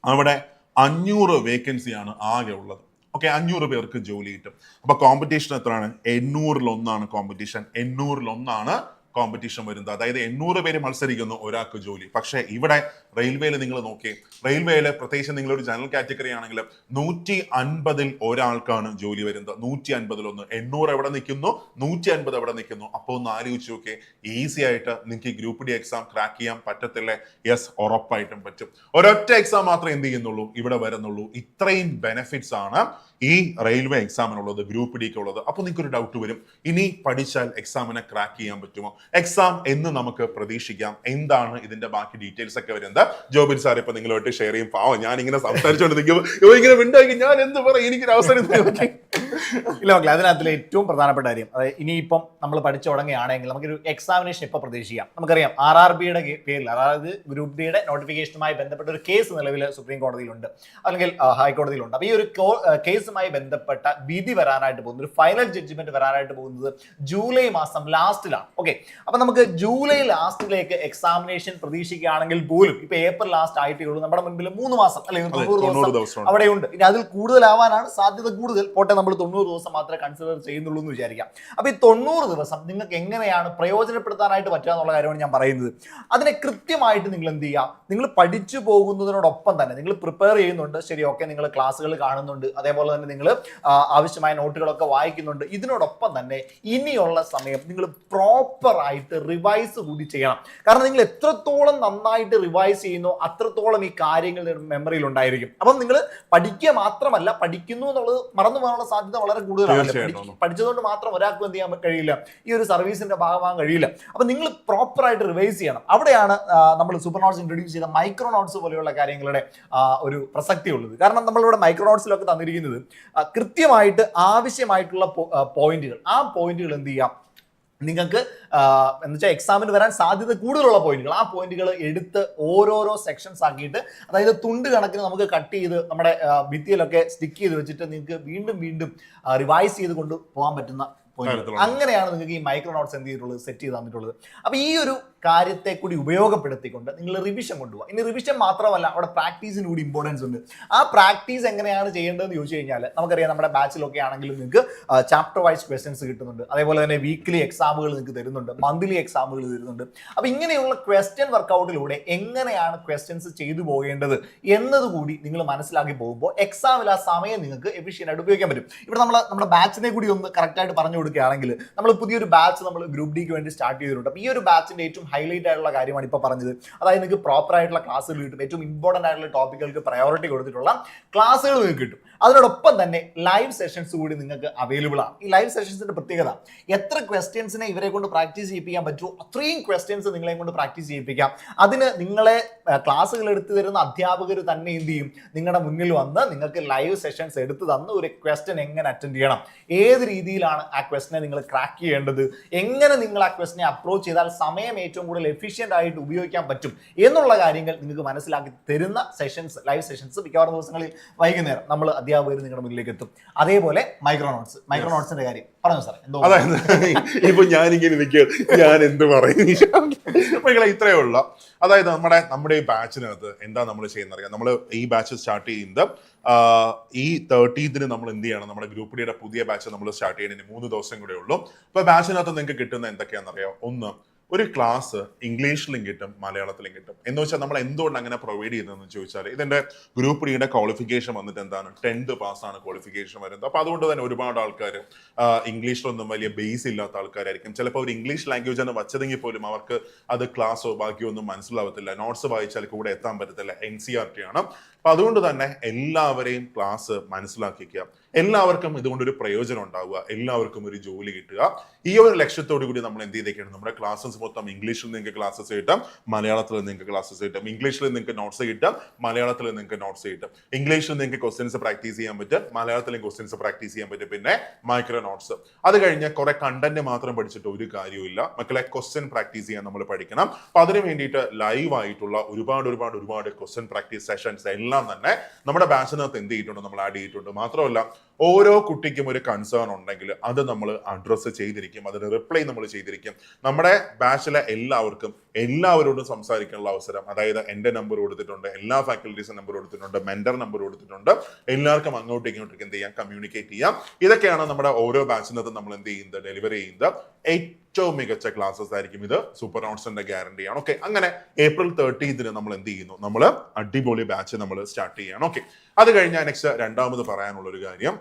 അവിടെ അഞ്ഞൂറ് വേക്കൻസിയാണ് ആകെ ഉള്ളത്. ഓക്കെ അഞ്ഞൂറ് പേർക്ക് ജോലി കിട്ടും. അപ്പൊ കോമ്പറ്റീഷൻ എത്രയാണ്? എണ്ണൂറിൽ ഒന്നാണ് കോമ്പറ്റീഷൻ എണ്ണൂറിൽ ഒന്നാണ് കോമ്പറ്റീഷൻ വരുന്നത്. അതായത് എണ്ണൂറ് പേര് മത്സരിക്കുന്നു ഒരാൾക്ക് ജോലി. പക്ഷേ ഇവിടെ റെയിൽവേയിൽ നിങ്ങൾ നോക്കി റെയിൽവേയിൽ പ്രത്യേകിച്ച് നിങ്ങളൊരു ജനറൽ കാറ്റഗറി ആണെങ്കിൽ നൂറ്റി അൻപതിൽ ഒരാൾക്കാണ് ജോലി വരുന്നത്. നൂറ്റി അൻപതിൽ ഒന്ന്. എണ്ണൂറ് എവിടെ നിൽക്കുന്നു? നൂറ്റി അൻപത് എവിടെ നിൽക്കുന്നു. അപ്പോൾ ഒന്ന് ആലോചിച്ച് നോക്കി ഈസി ആയിട്ട് നിങ്ങൾക്ക് ഗ്രൂപ്പ് ഡി എക്സാം ക്രാക്ക് ചെയ്യാൻ പറ്റത്തില്ലേ? യെസ് ഉറപ്പായിട്ടും പറ്റും. ഒരൊറ്റ എക്സാം മാത്രമേ എന്ത് ചെയ്യുന്നുള്ളൂ? ഇവിടെ വരുന്നുള്ളൂ. ഇത്രയും ബെനിഫിറ്റ്സ് ആണ് ഈ റെയിൽവേ എക്സാമിനുള്ളത് ഗ്രൂപ്പ് ഡിക്ക് ഉള്ളത്. അപ്പോൾ നിങ്ങൾക്ക് ഒരു ഡൗട്ട് വരും. ഇനി പഠിച്ചാൽ എക്സാമിനെ ക്രാക്ക് ചെയ്യാൻ പറ്റുമോ? എക്സാം എന്ന് നമുക്ക് പ്രതീക്ഷിക്കാം. എന്താണ് ഇതിന്റെ ബാക്കി ഡീറ്റെയിൽസ് ഒക്കെ വരുന്നത്? ജോബിൻ സാർ ഇപ്പൊ നിങ്ങളുമായിട്ട് ഷെയർ ചെയ്യും. പാവം ഞാൻ ഇങ്ങനെ സംസാരിച്ചുകൊണ്ട് നിൽക്കുമ്പോൾ ഇങ്ങനെ ഉണ്ടാക്കി ഞാൻ എന്ത് പറയും? എനിക്കൊരു അവസരം? ഇല്ല. മക്കളെ അതിനകത്തിലെ ഏറ്റവും പ്രധാനപ്പെട്ട കാര്യം അതായത് ഇനിയിപ്പം നമ്മൾ പഠിച്ചു തുടങ്ങുകയാണെങ്കിൽ നമുക്കൊരു എക്സാമിനേഷൻ ഇപ്പൊ പ്രതീക്ഷിക്കാം. നമുക്കറിയാം ആർ ആർ ബിയുടെ പേരിൽ അതായത് ഗ്രൂപ്പ് ഡിയുടെ നോട്ടിഫിക്കേഷനുമായി ബന്ധപ്പെട്ട ഒരു കേസ് നിലവിൽ സുപ്രീം കോടതിയിലുണ്ട്. അല്ലെങ്കിൽ ഹൈക്കോടതിയിലുണ്ട് അപ്പൊ ഈ ഒരു കോ- ആ, കേസുമായി ബന്ധപ്പെട്ട വിധി വരാനായിട്ട് പോകുന്നത് ഒരു ഫൈനൽ ജഡ്ജ്മെന്റ് വരാനായിട്ട് പോകുന്നത് ജൂലൈ മാസം ലാസ്റ്റിലാണ് ഓക്കെ അപ്പൊ നമുക്ക് ജൂലൈ ലാസ്റ്റിലേക്ക് എക്സാമിനേഷൻ പ്രതീക്ഷിക്കുകയാണെങ്കിൽ പോലും ഇപ്പൊ ഏപ്രിൽ ലാസ്റ്റ് ആയിട്ടേ ഉള്ളൂ നമ്മുടെ മുൻപിൽ മൂന്ന് മാസം അല്ലെങ്കിൽ തൊണ്ണൂറ് ദിവസം അവിടെയുണ്ട്. ഇനി അതിൽ കൂടുതലാവാനാണ് സാധ്യത കൂടുതൽ. പോട്ടെ നമ്മൾ തൊണ്ണൂറ് ദിവസം മാത്രമേ കൺസിഡർ ചെയ്യുന്നുള്ളൂ എന്ന് വിചാരിക്കാം. അപ്പൊ ഈ തൊണ്ണൂറ് ദിവസം നിങ്ങൾക്ക് എങ്ങനെയാണ് പ്രയോജനപ്പെടുത്താനായിട്ട് പറ്റുക എന്നുള്ള കാര്യമാണ് ഞാൻ പറയുന്നത്. അതിനെ കൃത്യമായിട്ട് നിങ്ങൾ എന്ത് ചെയ്യുക? നിങ്ങൾ പഠിച്ചു പോകുന്നതിനോടൊപ്പം തന്നെ നിങ്ങൾ പ്രിപ്പയർ ചെയ്യുന്നുണ്ട്. ശരി ഓക്കെ നിങ്ങൾ ക്ലാസ്സുകൾ കാണുന്നുണ്ട്. അതേപോലെ തന്നെ നിങ്ങൾ ആവശ്യമായ നോട്ടുകളൊക്കെ വായിക്കുന്നുണ്ട്. ഇതിനോടൊപ്പം തന്നെ ഇനിയുള്ള സമയം നിങ്ങൾ പ്രോപ്പറായിട്ട് റിവൈസ് കൂടി ചെയ്യണം. കാരണം നിങ്ങൾ എത്രത്തോളം നന്നായിട്ട് റിവൈസ് ചെയ്യുന്നു അത്രത്തോളം ഈ കാര്യങ്ങൾ മെമ്മറിയിൽ ഉണ്ടായിരിക്കും. അപ്പം നിങ്ങൾ പഠിക്കുക മാത്രമല്ല പഠിക്കുന്നു എന്നുള്ളത് മറന്നു പോകാനുള്ള സാധ്യത വളരെ കൂടുതലാണ്. പഠിച്ചതുകൊണ്ട് മാത്രം ഒരാൾക്കും എന്ത് ചെയ്യാൻ കഴിയില്ല. ഈ ഒരു സർവീസിന്റെ ഭാഗമാകാൻ കഴിയില്ല. അപ്പൊ നിങ്ങൾ പ്രോപ്പറായിട്ട് റിവൈസ് ചെയ്യണം. അവിടെയാണ് നമ്മൾ സൂപ്പർ നോട്ട്സ് ഇൻട്രൊഡ്യൂസ് ചെയ്ത മൈക്രോ നോട്ട്സ് പോലെയുള്ള കാര്യങ്ങളുടെ ഒരു പ്രസക്തി ഉള്ളത് കാരണം നമ്മളിവിടെ മൈക്രോ നോട്ട്സിലൊക്കെ തന്നിരിക്കുന്നത് കൃത്യമായിട്ട് ആവശ്യമായിട്ടുള്ള പോയിന്റുകൾ. ആ പോയിന്റുകൾ എന്ത് ചെയ്യാം? നിങ്ങൾക്ക് എന്ന് വെച്ചാൽ എക്സാമിന് വരാൻ സാധ്യത കൂടുതലുള്ള പോയിന്റുകൾ. ആ പോയിന്റുകൾ എടുത്ത് ഓരോരോ സെക്ഷൻസ് ആക്കിയിട്ട് അതായത് തുണ്ട് കണക്കിന് നമുക്ക് കട്ട് ചെയ്ത് നമ്മുടെ ഭിത്തിയിലൊക്കെ സ്റ്റിക്ക് ചെയ്ത് വെച്ചിട്ട് നിങ്ങൾക്ക് വീണ്ടും വീണ്ടും റിവൈസ് ചെയ്ത് കൊണ്ട് പോകാൻ പറ്റുന്ന പോയിന്റുകൾ. അങ്ങനെയാണ് നിങ്ങൾക്ക് ഈ മൈക്രോ നോട്ട്സ് എന്ത് ചെയ്തിട്ടുള്ളത്? സെറ്റ് ചെയ്ത് തന്നിട്ടുള്ളത്. അപ്പൊ ഈ ഒരു കാര്യത്തെ കൂടി ഉപയോഗപ്പെടുത്തിക്കൊണ്ട് നിങ്ങൾ റിവിഷൻ കൊണ്ടുപോകുക ഇനി റിവിഷൻ മാത്രമല്ല അവിടെ പ്രാക്ടീസിന് കൂടി ഇമ്പോർട്ടൻസ് ഉണ്ട്. ആ പ്രാക്ടീസ് എങ്ങനെയാണ് ചെയ്യേണ്ടതെന്ന് ചോദിച്ചു കഴിഞ്ഞാൽ നമുക്കറിയാം നമ്മുടെ ബാച്ചിലൊക്കെ ആണെങ്കിലും നിങ്ങൾക്ക് ചാപ്റ്റർ വൈസ് ക്വസ്റ്റ്യൻസ് കിട്ടുന്നുണ്ട്. അതേപോലെ തന്നെ വീക്ക്ലി എക്സാമുകൾ നിങ്ങൾക്ക് തരുന്നുണ്ട്. മന്ത്ലി എക്സാമുകൾ തരുന്നുണ്ട്. അപ്പോൾ ഇങ്ങനെയുള്ള ക്വസ്റ്റ്യൻ വർക്കൗട്ടിലൂടെ എങ്ങനെയാണ് ക്വസ്റ്റ്യൻസ് ചെയ്തു പോകേണ്ടത് എന്നതുകൂടി നിങ്ങൾ മനസ്സിലാക്കി പോകുമ്പോൾ എക്സാമിൽ ആ സമയം നിങ്ങൾക്ക് എഫിഷ്യന്റ് ആയിട്ട് ഉപയോഗിക്കാൻ പറ്റും. ഇവിടെ നമ്മൾ നമ്മുടെ ബാച്ചിനെ കൂടി ഒന്ന് കറക്റ്റായിട്ട് പറഞ്ഞു കൊടുക്കുകയാണെങ്കിൽ നമ്മൾ പുതിയൊരു ബാച്ച് നമ്മൾ ഗ്രൂപ്പ് ഡിക്ക് വേണ്ടി സ്റ്റാർട്ട് ചെയ്തിട്ടുണ്ട്. അപ്പോൾ ഈ ഒരു ബാച്ചിന്റെ ഏറ്റവും ഹൈലൈറ്റ് ആയിട്ടുള്ള കാര്യമാണ് ഇപ്പോൾ പറഞ്ഞത്. അതായത് നിങ്ങൾക്ക് പ്രോപ്പർ ആയിട്ടുള്ള ക്ലാസ്സുകൾ കിട്ടും. ഏറ്റവും ഇമ്പോർട്ടന്റ് ആയിട്ടുള്ള ടോപ്പിക്കുകൾക്ക് പ്രയോറിറ്റി കൊടുത്തിട്ടുള്ള ക്ലാസ്സുകൾ നിങ്ങൾക്ക് കിട്ടും. അതിനോടൊപ്പം തന്നെ ലൈവ് സെഷൻസ് കൂടി നിങ്ങൾക്ക് അവൈലബിൾ ആണ് ഈ ലൈവ് സെഷൻസിന്റെ പ്രത്യേകത എത്ര ക്വസ്റ്റ്യൻസിനെ ഇവരെ കൊണ്ട് പ്രാക്ടീസ് ചെയ്യിപ്പിക്കാൻ പറ്റുമോ അത്രയും ക്വസ്റ്റ്യൻസ് നിങ്ങളെ കൊണ്ട് പ്രാക്ടീസ് ചെയ്യിപ്പിക്കാം. അതിന് നിങ്ങളെ ക്ലാസ്സുകൾ എടുത്തു തരുന്ന അധ്യാപകർ തന്നെ എന്ത് ചെയ്യും? നിങ്ങളുടെ മുന്നിൽ വന്ന് നിങ്ങൾക്ക് ലൈവ് സെഷൻസ് എടുത്തു തന്ന് ഒരു ക്വസ്റ്റ്യൻ എങ്ങനെ അറ്റൻഡ് ചെയ്യണം? ഏത് രീതിയിലാണ് ആ ക്വസ്റ്റിനെ നിങ്ങൾ ക്രാക്ക് ചെയ്യേണ്ടത്? എങ്ങനെ നിങ്ങൾ ആ ക്വസ്റ്റിനെ അപ്രോച്ച് ചെയ്താൽ സമയം ഏറ്റവും കൂടുതൽ എഫിഷ്യന്റ് ആയിട്ട് ഉപയോഗിക്കാൻ പറ്റും? എന്നുള്ള കാര്യങ്ങൾ നിങ്ങൾക്ക് മനസ്സിലാക്കി തരുന്ന സെഷൻസ് ലൈവ് സെഷൻസ് മിക്കവാറും ദിവസങ്ങളിൽ വൈകുന്നേരം. നമ്മൾ അധ്യാപകർ നിങ്ങളുടെ മുന്നിലേക്ക് എത്തും അതേപോലെ മൈക്രോനോട്സ് മൈക്രോനോട്സിന്റെ കാര്യം. പറഞ്ഞു സാറേ എന്തോ? അതായത് ഇപ്പൊ ഞാനിങ്ങനെ നിൽക്കുക ഞാൻ എന്ത് പറയും? മക്കളെ ഇത്രയേ ഉള്ളൂ. അതായത് നമ്മുടെ നമ്മുടെ ഈ ബാച്ചിനകത്ത് എന്താ നമ്മൾ ചെയ്യുന്ന അറിയാം നമ്മൾ ഈ ബാച്ച് സ്റ്റാർട്ട് ചെയ്യുന്നത് ഈ തേർട്ടീത്തിന് നമ്മൾ എന്ത് ചെയ്യണം? നമ്മുടെ ഗ്രൂപ്പ് ഡിയുടെ പുതിയ ബാച്ച് നമ്മൾ സ്റ്റാർട്ട് ചെയ്യുന്നതിന് മൂന്ന് ദിവസം കൂടെ ഉള്ളൂ. അപ്പൊ ബാച്ചിനകത്ത് നിങ്ങൾക്ക് കിട്ടുന്ന എന്തൊക്കെയാണെന്നറിയാം? ഒന്ന് ഒരു ക്ലാസ് ഇംഗ്ലീഷിലും കിട്ടും മലയാളത്തിലും കിട്ടും. എന്ന് വെച്ചാൽ നമ്മൾ എന്തുകൊണ്ട് അങ്ങനെ പ്രൊവൈഡ് ചെയ്യുന്നതെന്ന് ചോദിച്ചാൽ ഇതിന്റെ ഗ്രൂപ്പ് ഡിയുടെ ക്വാളിഫിക്കേഷൻ വന്നിട്ട് എന്താണ്? ടെൻത്ത് പാസ്സാണ് ക്വാളിഫിക്കേഷൻ വരുന്നത്. അപ്പൊ അതുകൊണ്ട് തന്നെ ഒരുപാട് ആൾക്കാർ ഇംഗ്ലീഷിലൊന്നും വലിയ ബേസ് ഇല്ലാത്ത ആൾക്കാരായിരിക്കും. ചിലപ്പോൾ ഒരു ഇംഗ്ലീഷ് ലാംഗ്വേജ് ആണ് വച്ചതെങ്കിൽ പോലും അവർക്ക് അത് ക്ലാസ്സോ ബാക്കിയോ ഒന്നും മനസ്സിലാവത്തില്ല. നോട്ട്സ് വായിച്ചാൽ കൂടെ എത്താൻ പറ്റത്തില്ല. എൻ സി ആർ ടി ആണ്. അപ്പൊ അതുകൊണ്ട് തന്നെ എല്ലാവരെയും ക്ലാസ് മനസ്സിലാക്കിക്കുക. എല്ലാവർക്കും ഇതുകൊണ്ട് ഒരു പ്രയോജനം ഉണ്ടാവുക. എല്ലാവർക്കും ഒരു ജോലി കിട്ടുക. ഈ ഒരു ലക്ഷ്യത്തോടു കൂടി നമ്മൾ എന്ത് ചെയ്തേക്കാണ്? നമ്മുടെ ക്ലാസ്സസ് മൊത്തം ഇംഗ്ലീഷിൽ നിങ്ങൾക്ക് ക്ലാസ്സസ് കിട്ടാം. മലയാളത്തിൽ നിങ്ങൾക്ക് ക്ലാസ്സസ് കിട്ടും. ഇംഗ്ലീഷിൽ നിങ്ങൾക്ക് നോട്ട്സ് കിട്ടാം. മലയാളത്തിൽ നിങ്ങൾക്ക് നോട്ട്സ് കിട്ടും. ഇംഗ്ലീഷിൽ നിങ്ങൾക്ക് ക്വസ്റ്റ്യൻസ് പ്രാക്ടീസ് ചെയ്യാൻ പറ്റും. മലയാളത്തിലും ക്വസ്റ്റ്യൻസ് പ്രാക്ടീസ് ചെയ്യാൻ പറ്റും. പിന്നെ മൈക്രോ നോട്ട്സ് അത് കഴിഞ്ഞ് കുറെ കണ്ടന്റ് മാത്രം പഠിച്ചിട്ട് ഒരു കാര്യമില്ല മക്കളെ ക്വസ്റ്റ്യൻ പ്രാക്ടീസ് ചെയ്യാൻ നമ്മൾ പഠിക്കണം. അപ്പൊ അതിന് വേണ്ടിയിട്ട് ലൈവ് ആയിട്ടുള്ള ഒരുപാട് ഒരുപാട് ഒരുപാട് ക്വസ്റ്റ്യൻ പ്രാക്ടീസ് സെഷൻസ് എല്ലാം തന്നെ നമ്മുടെ ബാച്ചിനകത്ത് എന്ത് ചെയ്തിട്ടുണ്ട് നമ്മൾ ആഡ് ചെയ്തിട്ടുണ്ട്. മാത്രമല്ല ഓരോ കുട്ടിക്കും ഒരു കൺസേൺ ഉണ്ടെങ്കിൽ അത് നമ്മൾ അഡ്രസ്സ് ചെയ്തിരിക്കും അതിന് റിപ്ലൈ നമ്മൾ ചെയ്തിരിക്കും. നമ്മുടെ ബാച്ചിലെ എല്ലാവർക്കും എല്ലാവരോടും സംസാരിക്കാനുള്ള അവസരം അതായത് എന്റെ നമ്പർ കൊടുത്തിട്ടുണ്ട് എല്ലാ ഫാക്കൽറ്റീസും നമ്പർ കൊടുത്തിട്ടുണ്ട് മെന്റർ നമ്പർ കൊടുത്തിട്ടുണ്ട് എല്ലാവർക്കും അങ്ങോട്ടും ഇങ്ങോട്ടും എന്ത് ചെയ്യാം കമ്മ്യൂണിക്കേറ്റ് ചെയ്യാം. ഇതൊക്കെയാണ് നമ്മുടെ ഓരോ ബാച്ചിനകത്തും നമ്മൾ എന്ത് ചെയ്യുന്നത് ഡെലിവറി ചെയ്യുന്നത്. ഏറ്റവും മികച്ച ക്ലാസ്സസ് ആയിരിക്കും ഇത്. സൂപ്പർ നോട്ട്സിന്റെ ഗ്യാരണ്ടിയാണ് ഓക്കെ അങ്ങനെ ഏപ്രിൽ തേർട്ടീത്തിന് നമ്മൾ എന്ത് ചെയ്യുന്നു? നമ്മൾ അടിപൊളി ബാച്ച് നമ്മൾ സ്റ്റാർട്ട് ചെയ്യാണ്. ഓക്കെ അത് കഴിഞ്ഞാൽ നെക്സ്റ്റ് രണ്ടാമത് പറയാനുള്ള ഒരു കാര്യം.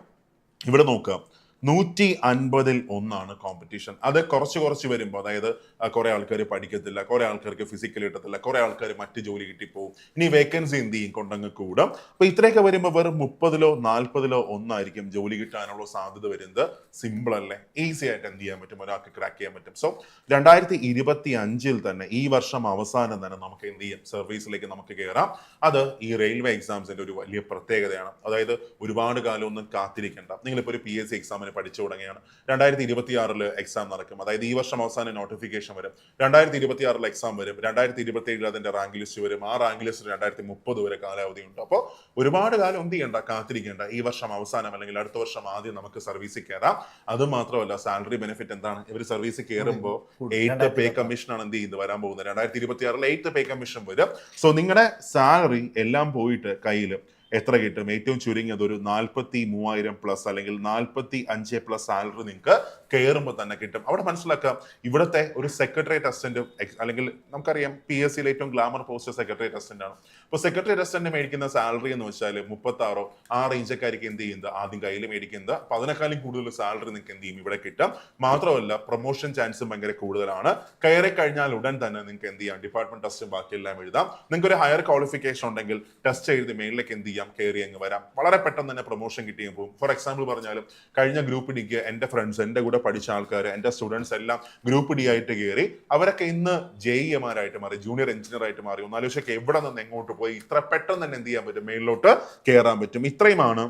ഇവിടെ നോക്കുക നൂറ്റി അൻപതിൽ ഒന്നാണ് കോമ്പറ്റീഷൻ അത് കുറച്ച് കുറച്ച് വരുമ്പോൾ അതായത് കുറെ ആൾക്കാർ പഠിക്കത്തില്ല കുറെ ആൾക്കാർക്ക് ഫിസിക്കൽ കിട്ടത്തില്ല കുറെ ആൾക്കാർ മറ്റ് ജോലി കിട്ടിപ്പോവും. ഇനി വേക്കൻസി എന്ത് ചെയ്യും? കൊണ്ടങ്ങ് കൂടും. അപ്പൊ ഇത്രയൊക്കെ വരുമ്പോൾ വെറും മുപ്പതിലോ നാൽപ്പതിലോ ഒന്നായിരിക്കും ജോലി കിട്ടാനുള്ള സാധ്യത വരുന്നത്. സിമ്പിൾ അല്ലേ? ഈസി ആയിട്ട് എന്ത് ചെയ്യാൻ പറ്റും? ഒരാൾക്ക് ക്രാക്ക് ചെയ്യാൻ പറ്റും. സോ രണ്ടായിരത്തി ഇരുപത്തി അഞ്ചിൽ തന്നെ ഈ വർഷം അവസാനം തന്നെ നമുക്ക് എന്ത് ചെയ്യാം? സർവീസിലേക്ക് നമുക്ക് കയറാം അത് ഈ റെയിൽവേ എക്സാംസിന്റെ ഒരു വലിയ പ്രത്യേകതയാണ്. അതായത് ഒരുപാട് കാലം ഒന്നും കാത്തിരിക്കേണ്ട. നിങ്ങളിപ്പോൾ ഒരു പി എസ് സി എക്സാമിന് പഠിച്ചു തുടങ്ങിയാണ്. രണ്ടായിരത്തി ഇരുപത്തി ആറിൽ എക്സാം നടക്കും. അതായത് ഈ വർഷം അവസാനം നോട്ടിഫിക്കേഷൻ വരും. രണ്ടായിരത്തി ഇരുപത്തി ആറിൽ എക്സാം വരും. രണ്ടായിരത്തി ഇരുപത്തി ഏഴിൽ അതിന്റെ റാങ്ക് ലിസ്റ്റ് വരും. ആ റാങ്ക് ലിസ്റ്റ് രണ്ടായിരത്തി മുപ്പത് വരെ കാലാവധി ഉണ്ട്. അപ്പോൾ ഒരുപാട് കാലം എന്ത് ചെയ്യണ്ട? കാത്തിരിക്കേണ്ട. ഈ വർഷം അവസാനം അല്ലെങ്കിൽ അടുത്ത വർഷം ആദ്യം നമുക്ക് സർവീസിൽ കയറാം അത് മാത്രമല്ല സാലറി ബെനിഫിറ്റ് എന്താണ്? ഇവർ സർവീസിൽ കയറുമ്പോൾ എയ്ത്ത് പേ കമ്മീഷൻ ആണ് എന്ത് ചെയ്യുന്നത്? വരാൻ പോകുന്നത്. രണ്ടായിരത്തി ഇരുപത്തി ആറിൽ എയ്ത്ത് പേ കമ്മീഷൻ വരും. സോ നിങ്ങളുടെ സാലറി എല്ലാം പോയിട്ട് കയ്യിൽ എത്ര കിട്ടും? ഏറ്റവും ചുരുങ്ങിയത് ഒരു നാൽപ്പത്തി മൂവായിരം പ്ലസ് അല്ലെങ്കിൽ നാൽപ്പത്തി അഞ്ച് പ്ലസ് സാലറി നിങ്ങൾക്ക് കയറുമ്പോൾ തന്നെ കിട്ടും. അവിടെ മനസ്സിലാക്കാം ഇവിടുത്തെ ഒരു സെക്രട്ടറി അസിസ്റ്റന്റും അല്ലെങ്കിൽ നമുക്കറിയാം പി എസ് സിയിലെ ഏറ്റവും ഗ്ലാമർ പോസ്റ്റ് സെക്രട്ടറി അസിസ്റ്റന്റ് ആണ്. അപ്പോൾ സെക്രട്ടറി അസിസ്റ്റന്റ് മേടിക്കുന്ന സാലറി എന്ന് വെച്ചാൽ മുപ്പത്തി ആറോ ആ റേഞ്ചക്കാർക്ക് എന്ത് ചെയ്യുന്നത്? ആദ്യം കയ്യിൽ മേടിക്കുന്നത്. അപ്പൊ അതിനേക്കാളും കൂടുതൽ സാലറി നിങ്ങൾക്ക് എന്ത് ചെയ്യും? ഇവിടെ കിട്ടാം. മാത്രമല്ല പ്രൊമോഷൻ ചാൻസും ഭയങ്കര കൂടുതലാണ്. കയറി കഴിഞ്ഞാൽ ഉടൻ തന്നെ നിങ്ങൾക്ക് എന്ത് ചെയ്യാം? ഡിപ്പാർട്ട്മെന്റ് ടെസ്റ്റും ബാക്കിയെല്ലാം എഴുതാം. നിങ്ങൾക്ക് ഒരു ഹയർ ക്വാളിഫിക്കേഷൻ ഉണ്ടെങ്കിൽ ടെസ്റ്റ് എഴുതി മേളിലേക്ക് എന്ത് ചെയ്യാം? കയറി അങ്ങ് വരാം. വളരെ പെട്ടെന്ന് തന്നെ പ്രൊമോഷൻ കിട്ടിയും പോകും. ഫോർ എക്സാമ്പിൾ പറഞ്ഞാലും കഴിഞ്ഞ ഗ്രൂപ്പ് ഡിക്ക് എന്റെ ഫ്രണ്ട്സ് എന്റെ കൂടെ പഠിച്ച ആൾക്കാർ എന്റെ സ്റ്റുഡൻസ് എല്ലാം ഗ്രൂപ്പ് ഡി ആയിട്ട് കയറി അവരൊക്കെ ഇന്ന് ജെ ഇമാരായിട്ട് മാറി ജൂനിയർ എഞ്ചിനീയർ ആയിട്ട് മാറി. ഒന്നാലോചിച്ചൊക്കെ എവിടെ നിന്ന് എങ്ങോട്ട് പോയി ഇത്ര പെട്ടെന്ന് തന്നെ എന്ത് ചെയ്യാൻ പറ്റും? മേളിലോട്ട് കയറാൻ പറ്റും. ഇത്രയുമാണ്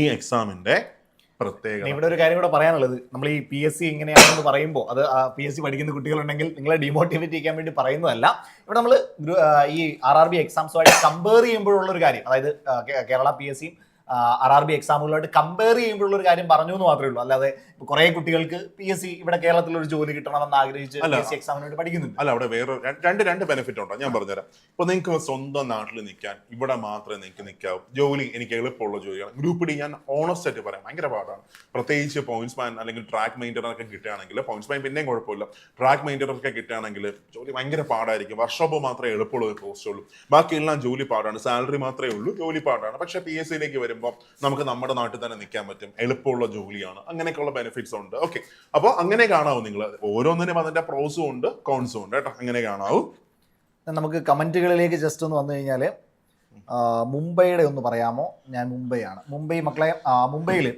ഈ എക്സാമിന്റെ പ്രത്യേകത. ഇവിടെ ഒരു കാര്യം കൂടെ പറയാനുള്ളത്. നമ്മൾ ഈ പി എസ് സി ഇങ്ങനെയാണെന്ന് പറയുമ്പോൾ അത് പി എസ് സി പഠിക്കുന്ന കുട്ടികളുണ്ടെങ്കിൽ നിങ്ങളെ ഡിമോട്ടിവേറ്റ് ചെയ്യാൻ വേണ്ടി പറയുന്നതല്ല. ഇവിടെ നമ്മൾ ഈ ആർ ആർ ബി എക്സാംസുമായിട്ട് കമ്പയർ ചെയ്യുമ്പോഴുള്ള ഒരു കാര്യം. അതായത് കേരള പി എസ് സിയും ആർ ആർ ബി എക്സാമുകളായിട്ട് കമ്പയർ ചെയ്യുമ്പോഴുള്ള ഒരു കാര്യം പറഞ്ഞു എന്ന് മാത്രമേ ഉള്ളൂ. അല്ലാതെ കുറെ കുട്ടികൾക്ക് പി എസ് സി ഇവിടെ കേരളത്തിൽ ഒരു ജോലി കിട്ടണമെന്ന് ആഗ്രഹിച്ച്. പി എസ് സി എക്സാമിന് വേണ്ടി പഠിക്കുന്നുണ്ട്. അല്ല അവിടെ വേറെ രണ്ട് രണ്ട് ബെനിഫിറ്റ് ഉണ്ടോ? ഞാൻ പറഞ്ഞുതരാം. ഇപ്പൊ നിങ്ങൾക്ക് സ്വന്തം നാട്ടിൽ നിൽക്കാൻ ഇവിടെ മാത്രമേ നിങ്ങൾക്ക് നിൽക്കാവൂ. ജോലി എനിക്ക് എളുപ്പമുള്ള ജോലിയാണ്. ഗ്രൂപ്പ് ഡി ഞാൻ ഓണസ്റ്റ് ആയിട്ട് പറയാം. ഭയങ്കര പാടാണ്. പ്രത്യേകിച്ച് പോയിന്റ്സ് മാൻ അല്ലെങ്കിൽ ട്രാക്ക് മെയിന്റർ ഒക്കെ കിട്ടുകയാണെങ്കിൽ പോയിന്റ്സ് മാൻ പിന്നെയും കുഴപ്പമില്ല. ട്രാക്ക് മെയിന്റർ ഒക്കെ കിട്ടുകയാണെങ്കിൽ ജോലി ഭയങ്കര പാടായിരിക്കും. വർഷോപ്പ് മാത്രമേ എളുപ്പമുള്ള ഒരു പോസ്റ്റ് ഉള്ളൂ. ബാക്കിയെല്ലാം ജോലി പാടാണ്. സാലറി മാത്രമേ ഉള്ളൂ. ജോലി പാടാണ്. പക്ഷെ പി എസ് സിയിലേക്ക് വരുമ്പോൾ നമുക്ക് നമ്മുടെ നാട്ടിൽ തന്നെ നിൽക്കാൻ പറ്റും. എളുപ്പമുള്ള ജോലിയാണ്. അങ്ങനെയൊക്കെയുള്ള ബെനിഫിറ്റ്സ് ഉണ്ട്. ഓക്കെ അപ്പോൾ അങ്ങനെ കാണാവും നിങ്ങൾ ഓരോന്നിനും അതിന്റെ പ്രോസും ഉണ്ട് കോൺസും ഉണ്ട് കേട്ടോ. അങ്ങനെ കാണാവും. നമുക്ക് കമന്റുകളിലേക്ക് ജസ്റ്റ് ഒന്ന് വന്നു കഴിഞ്ഞാൽ മുംബൈയുടെ ഒന്ന് പറയാമോ? ഞാൻ മുംബൈയാണ്. മുംബൈ മക്കളെ മുംബൈയിൽ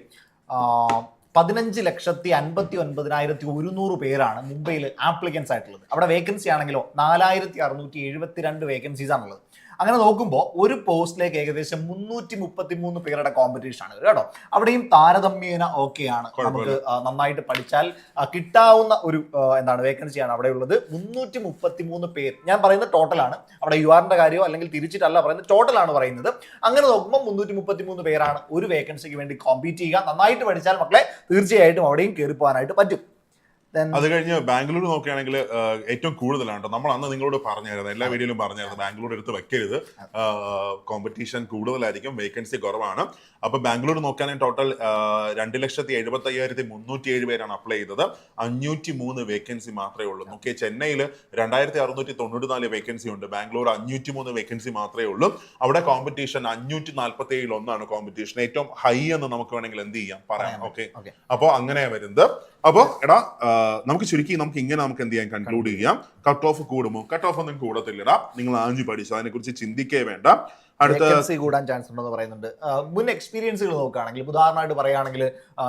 പതിനഞ്ച് ലക്ഷത്തി അൻപത്തി ഒൻപതിനായിരത്തി ഒരുന്നൂറ് പേരാണ് മുംബൈയിൽ ആപ്ലിക്കൻസ് ആയിട്ടുള്ളത്. അവിടെ വേക്കൻസി ആണെങ്കിലോ നാലായിരത്തി അറുന്നൂറ്റി എഴുപത്തിരണ്ട് വേക്കൻസീസ് ആണുള്ളത്. അങ്ങനെ നോക്കുമ്പോൾ ഒരു പോസ്റ്റിലേക്ക് ഏകദേശം മുന്നൂറ്റി മുപ്പത്തി മൂന്ന് പേരുടെ കോമ്പറ്റീഷൻ ആണ് കേട്ടോ. അവിടെയും താരതമ്യേന ഓക്കെയാണ്. നമുക്ക് നന്നായിട്ട് പഠിച്ചാൽ കിട്ടാവുന്ന ഒരു എന്താണ് വേക്കൻസിയാണ് അവിടെ ഉള്ളത്. മുന്നൂറ്റി മുപ്പത്തി മൂന്ന് പേർ ഞാൻ പറയുന്നത് ടോട്ടലാണ് അവിടെ യു ആറിന്റെ കാര്യമോ അല്ലെങ്കിൽ തിരിച്ചിട്ടല്ല പറയുന്നത് ടോട്ടലാണ് പറയുന്നത്. അങ്ങനെ നോക്കുമ്പോൾ മുന്നൂറ്റി മുപ്പത്തി മൂന്ന് പേരാണ് ഒരു വേക്കൻസിക്ക് വേണ്ടി കോമ്പീറ്റ് ചെയ്യുക. നന്നായിട്ട് പഠിച്ചാൽ മക്കളെ തീർച്ചയായിട്ടും അവിടെയും കയറി പോകാനായിട്ട് പറ്റും. അത് കഴിഞ്ഞ് ബാംഗ്ലൂർ നോക്കുകയാണെങ്കിൽ ഏറ്റവും കൂടുതലാണ് നമ്മൾ അന്ന് നിങ്ങളോട് പറഞ്ഞായിരുന്നു എല്ലാ വീഡിയോയിലും പറഞ്ഞായിരുന്നു ബാംഗ്ലൂർ എടുത്ത് വെക്കരുത്. കോമ്പറ്റീഷൻ കൂടുതലായിരിക്കും വേക്കൻസി കുറവാണ്. അപ്പൊ ബാംഗ്ലൂർ നോക്കുകയാണെങ്കിൽ ടോട്ടൽ രണ്ട് ലക്ഷത്തി എഴുപത്തി അയ്യായിരത്തി മുന്നൂറ്റി ഏഴ് പേരാണ് അപ്ലൈ ചെയ്തത്. അഞ്ഞൂറ്റി മൂന്ന് വേക്കൻസി മാത്രമേ ഉള്ളൂ. നോക്കിയ ചെന്നൈയിൽ രണ്ടായിരത്തി അറുന്നൂറ്റി തൊണ്ണൂറ്റി നാല് വേക്കൻസി ഉണ്ട്. ബാംഗ്ലൂർ അഞ്ഞൂറ്റി മൂന്ന് വേക്കൻസി മാത്രമേ ഉള്ളൂ. അവിടെ കോമ്പറ്റീഷൻ അഞ്ഞൂറ്റി നാൽപ്പത്തി ഏഴിൽ ഒന്നാണ് കോമ്പറ്റീഷൻ ഏറ്റവും ഹൈ എന്ന് നമുക്ക് വേണമെങ്കിൽ എന്ത് ചെയ്യാം? പറയാം. ഓക്കെ അപ്പോ അപ്പോൾ അങ്ങനെ വരുന്നത്. അപ്പോൾ എടാ നമുക്ക് ചുരുക്കി നമുക്ക് ഇങ്ങനെ നമുക്ക് എന്ത് ചെയ്യാം കൺക്ലൂഡ് ചെയ്യാം. കട്ട് ഓഫ് കൂടുമോ? കട്ട് ഓഫ് ഒന്നും കൂടത്തില്ലടാ. നിങ്ങൾ ആഞ്ഞു പഠിച്ചു. അതിനെക്കുറിച്ച് ചിന്തിക്കേ വേണ്ട. വേക്കൻസി കൂടാൻ ചാൻസ് ഉണ്ടെന്ന് പറയുന്നുണ്ട്. മുൻ എക്സ്പീരിയൻസുകൾ നോക്കുകയാണെങ്കിൽ ഉദാഹരണമായിട്ട് പറയുകയാണെങ്കിൽ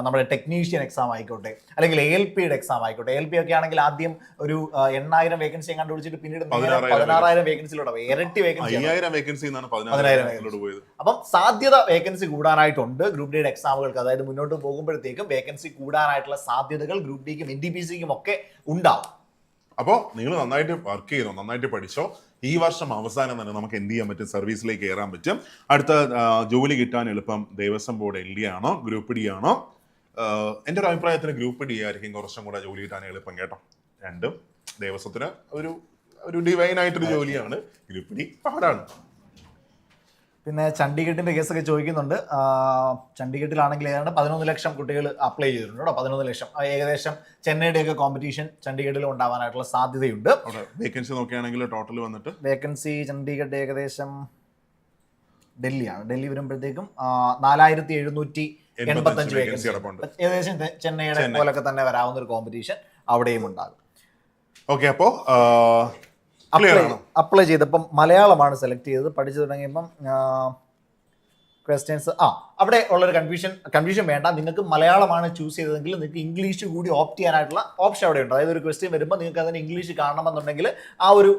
നമ്മുടെ ടെക്നീഷ്യൻ എക്സാം ആയിക്കോട്ടെ അല്ലെങ്കിൽ എൽ പിയുടെ എക്സാം ആയിക്കോട്ടെ എൽ പി ഒക്കെ ആണെങ്കിൽ ആദ്യം ഒരു എണ്ണായിരം വേക്കൻസി കണ്ടുപിടിച്ചിട്ട് പിന്നീട് നേരെ പതിനാറായിരം വേക്കൻസിയിലൂടെ ഇരട്ടി വേക്കൻസി അപ്പം സാധ്യത വേക്കൻസി കൂടാനായിട്ടുണ്ട്. ഗ്രൂപ്പ് ഡിയുടെ എക്സാമുകൾക്ക് അതായത് മുന്നോട്ട് പോകുമ്പോഴത്തേക്കും വേക്കൻസി കൂടാനായിട്ടുള്ള സാധ്യതകൾ ഗ്രൂപ്പ് ഡിക്കും എൻ ഡി പി സിക്കും ഒക്കെ ഉണ്ടാവും. അപ്പോൾ നിങ്ങൾ നന്നായിട്ട് വർക്ക് ചെയ്തോ നന്നായിട്ട് പഠിച്ചോ. ഈ വർഷം അവസാനം തന്നെ നമുക്ക് എന്ത് ചെയ്യാൻ പറ്റും? സർവീസിലേക്ക് കയറാൻ പറ്റും. അടുത്ത ജോലി കിട്ടാൻ എളുപ്പം ദേവസ്വം ബോർഡ് എൽ ഡി ആണോ ഗ്രൂപ്പ് ഡി ആണോ? എന്റെ ഒരു അഭിപ്രായത്തിന് ഗ്രൂപ്പ് ഡി ആയിരിക്കും കുറച്ചും കൂടെ ജോലി കിട്ടാൻ എളുപ്പം കേട്ടോ. രണ്ടും ദേവസ്വത്തിന് ഒരു ഒരു ഡിവൈൻ ആയിട്ടൊരു ജോലിയാണ്. ഗ്രൂപ്പ് ഡി പാടാണ്. പിന്നെ ചണ്ഡീഗഡിന്റെ കേസൊക്കെ ചോദിക്കുന്നുണ്ട്. ചണ്ഡീഗഡിലാണെങ്കിൽ ഏതാണ്ട് പതിനൊന്ന് ലക്ഷം കുട്ടികൾ അപ്ലൈ ചെയ്തിട്ടുണ്ട് കേട്ടോ. പതിനൊന്ന് ലക്ഷം. ഏകദേശം ചെന്നൈയുടെ ഒക്കെ കോമ്പറ്റീഷൻ ചണ്ഡീഗഡിലും ഉണ്ടാവാനായിട്ടുള്ള സാധ്യതയുണ്ട്. വേക്കൻസി നോക്കുകയാണെങ്കിൽ ടോട്ടൽ വന്നിട്ട്? വേക്കൻസി ചണ്ഡീഗഡ് ഏകദേശം ഡൽഹിയാണ്. ഡൽഹി വരുമ്പോഴത്തേക്കും നാലായിരത്തി എഴുന്നൂറ്റി എൺപത്തഞ്ച് വേക്കൻസി. ഏകദേശം ചെന്നൈയുടെ പോലൊക്കെ തന്നെ വരാവുന്ന ഒരു കോമ്പറ്റീഷൻ അവിടെയും ഉണ്ടാകും. ഓക്കെ അപ്പോൾ ക്ലിയർ അപ്ലൈ ചെയ്തപ്പം മലയാളമാണ് സെലക്ട് ചെയ്തത്. പഠിച്ചു തുടങ്ങിയപ്പം ക്വസ്റ്റ്യൻസ് ആ അവിടെ ഉള്ളൊരു കൺഫ്യൂഷൻ കൺഫ്യൂഷൻ വേണ്ട. നിങ്ങൾക്ക് മലയാളമാണ് ചൂസ് ചെയ്തതെങ്കിൽ നിങ്ങൾക്ക് ഇംഗ്ലീഷ് കൂടി ഓപ്റ്റ് ചെയ്യാനായിട്ടുള്ള ഓപ്ഷൻ അവിടെ ഉണ്ട്. അതായത് ഒരു ക്വസ്റ്റ്യൻ വരുമ്പോൾ നിങ്ങൾക്ക് അതിന് ഇംഗ്ലീഷ് കാണണമെന്നുണ്ടെങ്കിൽ ആ ഒരു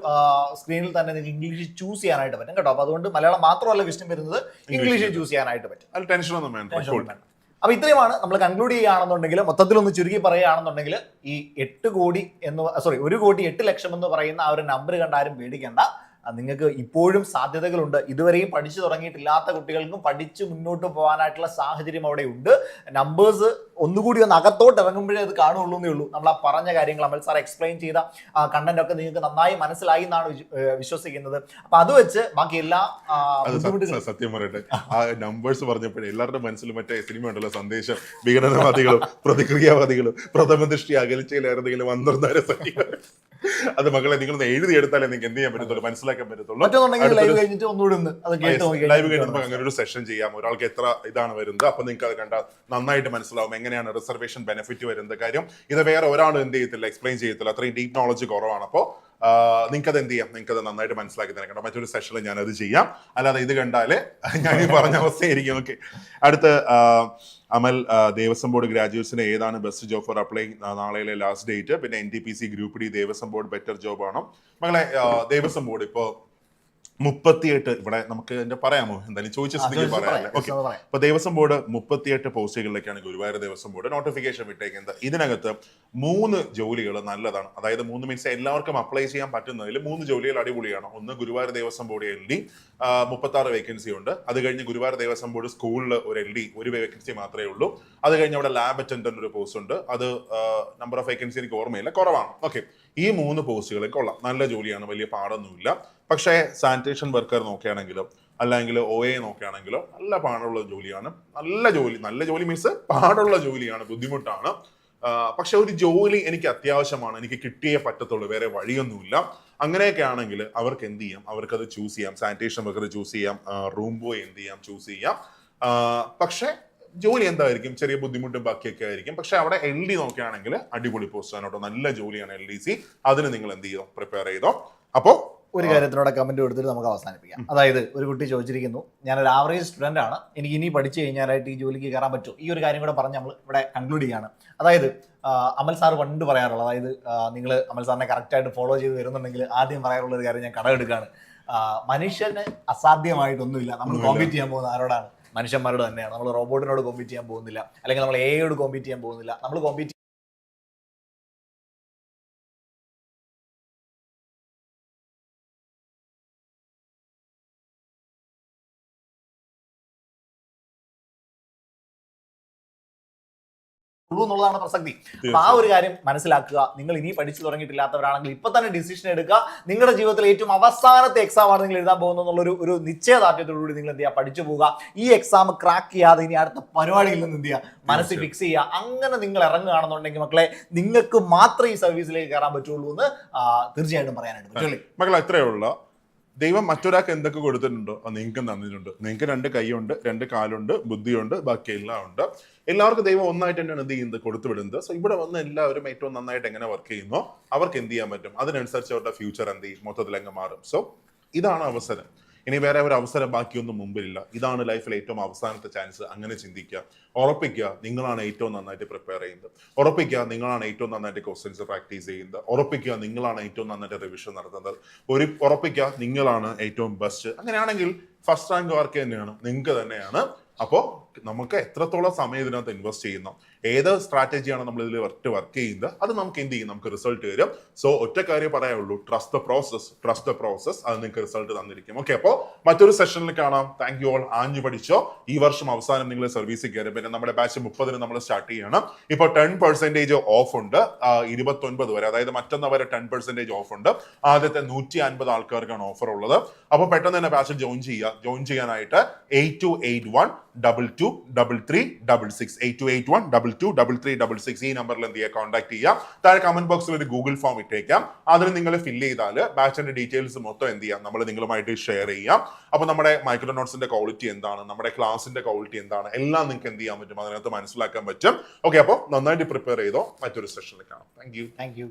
സ്ക്രീനിൽ തന്നെ നിങ്ങൾക്ക് ഇംഗ്ലീഷ് ചൂസ് ചെയ്യാനായിട്ട് പറ്റും കേട്ടോ. അപ്പോൾ അതുകൊണ്ട് മലയാളം മാത്രമല്ല ക്വസ്റ്റ്യൻ വരുന്നത് ഇംഗ്ലീഷ് ചൂസ് ചെയ്യാനായിട്ട് പറ്റും. അതിൽ ടെൻഷനൊന്നും വേണ്ട. അപ്പൊ ഇത്രയുമാണ് നമ്മൾ കൺക്ലൂഡ് ചെയ്യുകയാണെന്നുണ്ടെങ്കിൽ മൊത്തത്തിലൊന്ന് ചുരുക്കി പറയുകയാണെന്നുണ്ടെങ്കിൽ ഈ എട്ട് കോടി എന്ന് സോറി ഒരു കോടി എട്ട് ലക്ഷം എന്ന് പറയുന്ന ആ ഒരു നമ്പർ കണ്ടാരും പേടിക്കേണ്ട. നിങ്ങൾക്ക് ഇപ്പോഴും സാധ്യതകളുണ്ട്. ഇതുവരെയും പഠിച്ചു തുടങ്ങിയിട്ടില്ലാത്ത കുട്ടികൾക്കും പഠിച്ചു മുന്നോട്ട് പോകാനായിട്ടുള്ള സാഹചര്യം അവിടെ ഉണ്ട് നമ്പേഴ്സ് ഒന്നുകൂടി ഒന്ന് അകത്തോട്ട് ഇറങ്ങുമ്പോഴേ അത് കാണുള്ളൂ എന്നേ ഉള്ളൂ. നമ്മൾ ആ പറഞ്ഞ കാര്യങ്ങൾ അമൽ സാർ എക്സ്പ്ലെയിൻ ചെയ്ത കണ്ടന്റ് ഒക്കെ നിങ്ങൾക്ക് നന്നായി മനസ്സിലായി എന്നാണ് വിശ്വസിക്കുന്നത്. അപ്പൊ അത് വെച്ച് ബാക്കി എല്ലാ സത്യം- സത്യം പറയട്ടെ. ആ നമ്പേഴ്സ് പറഞ്ഞപ്പോഴേ എല്ലാവരുടെ മനസ്സിലും മറ്റേ സിനിമ ഉണ്ടല്ലോ സന്ദേശം വിഘടനവാദികളും പ്രതിക്രിയാവാദികളും പ്രഥമ ദൃഷ്ടി അകലിച്ചയിലായിരുന്നെങ്കിലും അന്തർധാര സഖികൾ അത് മക്കളെ നിങ്ങൾ എഴുതിയെടുത്താലേ നിങ്ങൾക്ക് എന്ത് ചെയ്യാൻ പറ്റത്തുള്ളൂ മനസ്സിലാക്കാൻ പറ്റത്തുള്ളൂ. ലൈവ് കഴിഞ്ഞിട്ട് ഒന്നുകൂടി ലൈവ് കഴിഞ്ഞപ്പോൾ അങ്ങനെ ഒരു സെഷൻ ചെയ്യാം. ഒരാൾക്ക് എത്ര ഇതാണ് വരുന്നത് അപ്പൊ നിങ്ങൾക്ക് അത് കണ്ടാൽ നന്നായിട്ട് മനസ്സിലാവും എങ്ങനെയാണ് റിസർവേഷൻ ബെനിഫിറ്റ് വരുന്നത് കാര്യം. ഇത് വേറെ ഒരാളും എന്ത് ചെയ്യത്തില്ല എക്സ്പ്ലെയിൻ ചെയ്യത്തില്ല അത്രയും ഡീപ് നോളജ് കുറവാണ്. അപ്പോൾ നിങ്ങൾക്ക് അത് എന്ത് ചെയ്യാം? നിങ്ങൾക്ക് അത് നന്നായിട്ട് മനസ്സിലാക്കി തരാം കേട്ടോ. മറ്റൊരു സെഷനിൽ ഞാൻ അത് ചെയ്യാം. അല്ലാതെ ഇത് കണ്ടാൽ ഞാൻ ഈ പറഞ്ഞ അവസ്ഥയായിരിക്കും. ഓക്കെ അടുത്ത് അമൽ ദേവസ്വം ബോർഡ് ഗ്രാജുവേറ്റ്സിന് ഏതാണ് ബെസ്റ്റ് ജോബ് ഫോർ അപ്ലൈ നാളെയിലെ ലാസ്റ്റ് ഡേറ്റ് പിന്നെ N T P C group D Devaswom board better job ആണോ? മകളെ ദേവസ്വം ബോർഡ് ഇപ്പോ മുപ്പത്തിയെട്ട് ഇവിടെ നമുക്ക് എന്റെ പറയാമോ? എന്തായാലും ചോദിച്ച സ്ഥിതിക്ക് പറയാം. ഓക്കെ അപ്പൊ ദേവസ്വം ബോർഡ് മുപ്പത്തിയെട്ട് പോസ്റ്റുകളിലേക്കാണ് ഗുരുവായൂർ ദേവസ്വം ബോർഡ് നോട്ടിഫിക്കേഷൻ വിട്ടേക്കുന്നത്. ഇതിനകത്ത് മൂന്ന് ജോലികൾ നല്ലതാണ്. അതായത് മൂന്ന് മീൻസ് എല്ലാവർക്കും അപ്ലൈ ചെയ്യാൻ പറ്റുന്നതിൽ മൂന്ന് ജോലികൾ അടിപൊളിയാണ്. ഒന്ന് Guruvayur Devaswom board L D മുപ്പത്തി ആറ് വേക്കൻസി ഉണ്ട്. അത് കഴിഞ്ഞ് ഗുരുവായൂർ ദേവസ്വം ബോർഡ് സ്കൂളിൽ ഒരു എൽ ഡി ഒരു വേക്കൻസി മാത്രമേ ഉള്ളൂ. അത് കഴിഞ്ഞ് അവിടെ ലാബ് അറ്റൻഡന്റ് ഒരു പോസ്റ്റ് ഉണ്ട്. അത് നമ്പർ ഓഫ് വേക്കൻസി എനിക്ക് ഓർമ്മയില്ല. കുറവാണ്. ഓക്കെ ഈ മൂന്ന് പോസ്റ്റുകൾ കൊള്ളാം നല്ല ജോലിയാണ്. വലിയ പാടൊന്നുമില്ല. പക്ഷേ സാനിറ്റേഷൻ വർക്കർ നോക്കുകയാണെങ്കിലും അല്ലെങ്കിൽ ഒ എ നോക്കുകയാണെങ്കിലോ നല്ല പാടുള്ള ജോലിയാണ്. നല്ല ജോലി നല്ല ജോലി മീൻസ് പാടുള്ള ജോലിയാണ് ബുദ്ധിമുട്ടാണ്. പക്ഷെ ഒരു ജോലി എനിക്ക് അത്യാവശ്യമാണ് എനിക്ക് കിട്ടിയേ പറ്റത്തുള്ളൂ വേറെ വഴിയൊന്നുമില്ല. അങ്ങനെയൊക്കെ ആണെങ്കിൽ അവർക്ക് എന്ത് ചെയ്യാം? അവർക്കത് ചൂസ് ചെയ്യാം. സാനിറ്റേഷൻ വർക്കർ ചൂസ് ചെയ്യാം. റൂം ബോയ് എന്ത് ചെയ്യാം? ചൂസ് ചെയ്യാം. പക്ഷേ ജോലി എന്തായിരിക്കും? ചെറിയ ബുദ്ധിമുട്ടും ബാക്കിയൊക്കെ ആയിരിക്കും. പക്ഷെ അവിടെ എൽ ഡി നോക്കുകയാണെങ്കിൽ അടിപൊളി പോസ്റ്റ് ആണ് കേട്ടോ. നല്ല ജോലിയാണ് എൽ ഡി സി അതിന് നിങ്ങൾ എന്ത് ചെയ്തോ? പ്രിപ്പയർ ചെയ്തോ? അപ്പോൾ ഒരു കാര്യത്തിനോടെ കമന്റ് കൊടുത്തിട്ട് നമുക്ക് അവസാനിപ്പിക്കാം. അതായത് ഒരു കുട്ടി ചോദിച്ചിരിക്കുന്നു ഞാനൊരു ആവറേജ് സ്റ്റുഡന്റ് ആണ്. എനിക്ക് ഇനി പഠിച്ചു കഴിഞ്ഞാലായിട്ട് ഈ ജോലിക്ക് കയറാൻ പറ്റുമോ ഈ ഒരു കാര്യം കൂടെ പറഞ്ഞ് നമ്മൾ ഇവിടെ കൺക്ലൂഡ് ചെയ്യാണ്. അതായത് അമൽ സാർ പണ്ട് പറയാറുള്ളത് അതായത് നിങ്ങൾ അമൽ സാറിനെ കറക്റ്റായിട്ട് ഫോളോ ചെയ്ത് വരുന്നുണ്ടെങ്കിൽ ആദ്യം പറയാറുള്ള ഒരു കാര്യം ഞാൻ കടമെടുക്കുകയാണ് മനുഷ്യന് അസാധ്യമായിട്ടൊന്നുമില്ല. നമ്മൾ. കോമ്പീറ്റ് ചെയ്യാൻ പോകുന്ന ആരോടാണ്? മനുഷ്യന്മാരോട് തന്നെയാണ്. നമ്മൾ റോബോട്ടിനോട് കോമ്പീറ്റ് ചെയ്യാൻ പോകുന്നില്ല. അല്ലെങ്കിൽ നമ്മൾ എയോട് കോമ്പീറ്റ് ചെയ്യാൻ പോകുന്നില്ല. നമ്മൾ കോമ്പീറ്റ് ഉള്ളൂ എന്നുള്ളതാണ് പ്രസക്തി. അപ്പൊ ആ ഒരു കാര്യം മനസ്സിലാക്കുക. നിങ്ങൾ ഇനി പഠിച്ചു തുടങ്ങിയിട്ടില്ലാത്തവരാണെങ്കിൽ ഇപ്പൊ തന്നെ ഡിസിഷൻ എടുക്കുക. നിങ്ങളുടെ ജീവിതത്തിൽ ഏറ്റവും അവസാനത്തെ എക്സാം ആണ് നിങ്ങൾ എഴുതാൻ പോകുന്നത് എന്നുള്ളൊരു ഒരു നിശ്ചയദാർഢ്യത്തോടുകൂടി നിങ്ങൾ എന്ത് ചെയ്യുക? പഠിച്ചു പോവുക. ഈ എക്സാം ക്രാക്ക് ചെയ്യാതെ ഇനി അടുത്ത പരിപാടിയിൽ നിന്ന് എന്ത് ചെയ്യുക? മനസ്സിൽ ഫിക്സ് ചെയ്യുക. അങ്ങനെ നിങ്ങൾ ഇറങ്ങുകയാണെന്നുണ്ടെങ്കിൽ മക്കളെ നിങ്ങൾക്ക് മാത്രമേ ഈ സർവീസിലേക്ക് കയറാൻ പറ്റുള്ളൂ എന്ന് തീർച്ചയായിട്ടും പറയാനായിട്ട് മക്കളെ ഇത്രയേ അത്രയേ ഉള്ളൂ. ദൈവം മറ്റൊരാൾക്ക് എന്തൊക്കെ കൊടുത്തിട്ടുണ്ടോ അത് നിങ്ങൾക്ക് തന്നിട്ടുണ്ട്. നിങ്ങൾക്ക് രണ്ട് കൈയുണ്ട് രണ്ട് കാലുണ്ട് ബുദ്ധിയുണ്ട് ബാക്കി എല്ലാം ഉണ്ട്. എല്ലാവർക്കും ദൈവം ഒന്നായിട്ട് തന്നെയാണ് എന്ത് ചെയ്യുന്നത്? കൊടുത്തു വിടുന്നത്. സോ ഇവിടെ വന്ന് എല്ലാവരും ഏറ്റവും നന്നായിട്ട് എങ്ങനെ വർക്ക് ചെയ്യുന്നോ അവർക്ക് എന്ത് ചെയ്യാൻ പറ്റും? അതിനനുസരിച്ച് അവരുടെ ഫ്യൂച്ചർ എന്ത് ചെയ്യും? മൊത്തത്തിൽ അങ്ങ് മാറും. സോ ഇതാണ് അവസരം. ഇനി വേറെ ഒരു അവസരം ബാക്കിയൊന്നും മുമ്പിലില്ല. ഇതാണ് ലൈഫിൽ ഏറ്റവും അവസാനത്തെ ചാൻസ് അങ്ങനെ ചിന്തിക്കുക. ഉറപ്പിക്കുക നിങ്ങളാണ് ഏറ്റവും നന്നായിട്ട് പ്രിപ്പയർ ചെയ്യുന്നത്. ഉറപ്പിക്കുക നിങ്ങളാണ് ഏറ്റവും നന്നായിട്ട് ക്വസ്റ്റ്യൻസ് പ്രാക്ടീസ് ചെയ്യുന്നത്. ഉറപ്പിക്കുക നിങ്ങളാണ് ഏറ്റവും നന്നായിട്ട് റിവിഷൻ നടത്തുന്നത്. ഒരു ഉറപ്പിക്കുക നിങ്ങളാണ് ഏറ്റവും ബെസ്റ്റ് അങ്ങനെയാണെങ്കിൽ ഫസ്റ്റ് റാങ്ക് വർക്ക് തന്നെയാണ്. നിങ്ങൾക്ക് തന്നെയാണ്. അപ്പോൾ നമുക്ക് എത്രത്തോളം സമയം ഇതിനകത്ത് ഇൻവെസ്റ്റ് ചെയ്യുന്നു ഏത് സ്ട്രാറ്റജിയാണ് നമ്മൾ ഇതിൽ വർക്ക് വർക്ക് ചെയ്യുന്നത് അത് നമുക്ക് എന്ത് ചെയ്യും? നമുക്ക് റിസൾട്ട് വരും. സോ ഒറ്റ കാര്യം പറയാനുള്ളൂ. Trust the process trust the process അത് നിങ്ങൾക്ക് റിസൾട്ട് തന്നിരിക്കും. ഓക്കെ അപ്പോൾ മറ്റൊരു സെഷനിൽ കാണാം. താങ്ക് യു ഓൾ ആഞ്ഞു പഠിച്ചോ. ഈ വർഷം അവസാനം നിങ്ങൾ സർവീസിൽ കയറി. പിന്നെ നമ്മുടെ ബാച്ച് മുപ്പതിന് നമ്മൾ സ്റ്റാർട്ട് ചെയ്യണം. ഇപ്പോൾ ടെൻ പെർസെന്റേജ് ഓഫ് ഉണ്ട്. ഇരുപത്തൊൻപത് വരെ. അതായത് മറ്റന്നാ വരെ ടെൻ പെർസെന്റേജ് ഓഫ് ഉണ്ട്. ആദ്യത്തെ നൂറ്റി അൻപത് ആൾക്കാർക്കാണ് ഓഫർ ഉള്ളത്. അപ്പോൾ പെട്ടെന്ന് തന്നെ ബാച്ചിൽ ജോയിൻ ചെയ്യുക. ജോയിൻ ചെയ്യാനായിട്ട് eight two eight one double two double three double six eight two eight one double two double three double six ഈ നമ്പറിൽ എന്ത് ചെയ്യുക കോൺടാക്ട് ചെയ്യാം. താഴെ കമന്റ് ബോക്സിൽ ഒരു ഗൂഗിൾ ഫോം ഇട്ടേക്കാം. അതിന് നിങ്ങൾ ഫില്ല് ചെയ്താൽ ബാച്ചിന്റെ ഡീറ്റെയിൽസ് മൊത്തം എന്ത് ചെയ്യാം? നമ്മൾ നിങ്ങളുമായിട്ട് ഷെയർ ചെയ്യാം. അപ്പൊ നമ്മുടെ മൈക്രോ നോട്ട്സിന്റെ ക്വാളിറ്റി എന്താണ്? നമ്മുടെ ക്ലാസിന്റെ ക്വാളിറ്റി എന്താണ്? എല്ലാം നിങ്ങൾക്ക് എന്ത് ചെയ്യാൻ പറ്റും? അതിനകത്ത് മനസ്സിലാക്കാൻ പറ്റും. ഓക്കെ അപ്പോൾ നന്നായിട്ട് പ്രിപ്പയർ ചെയ്തോ? മറ്റൊരു സെഷനിൽ കാണാം. Thank you thank you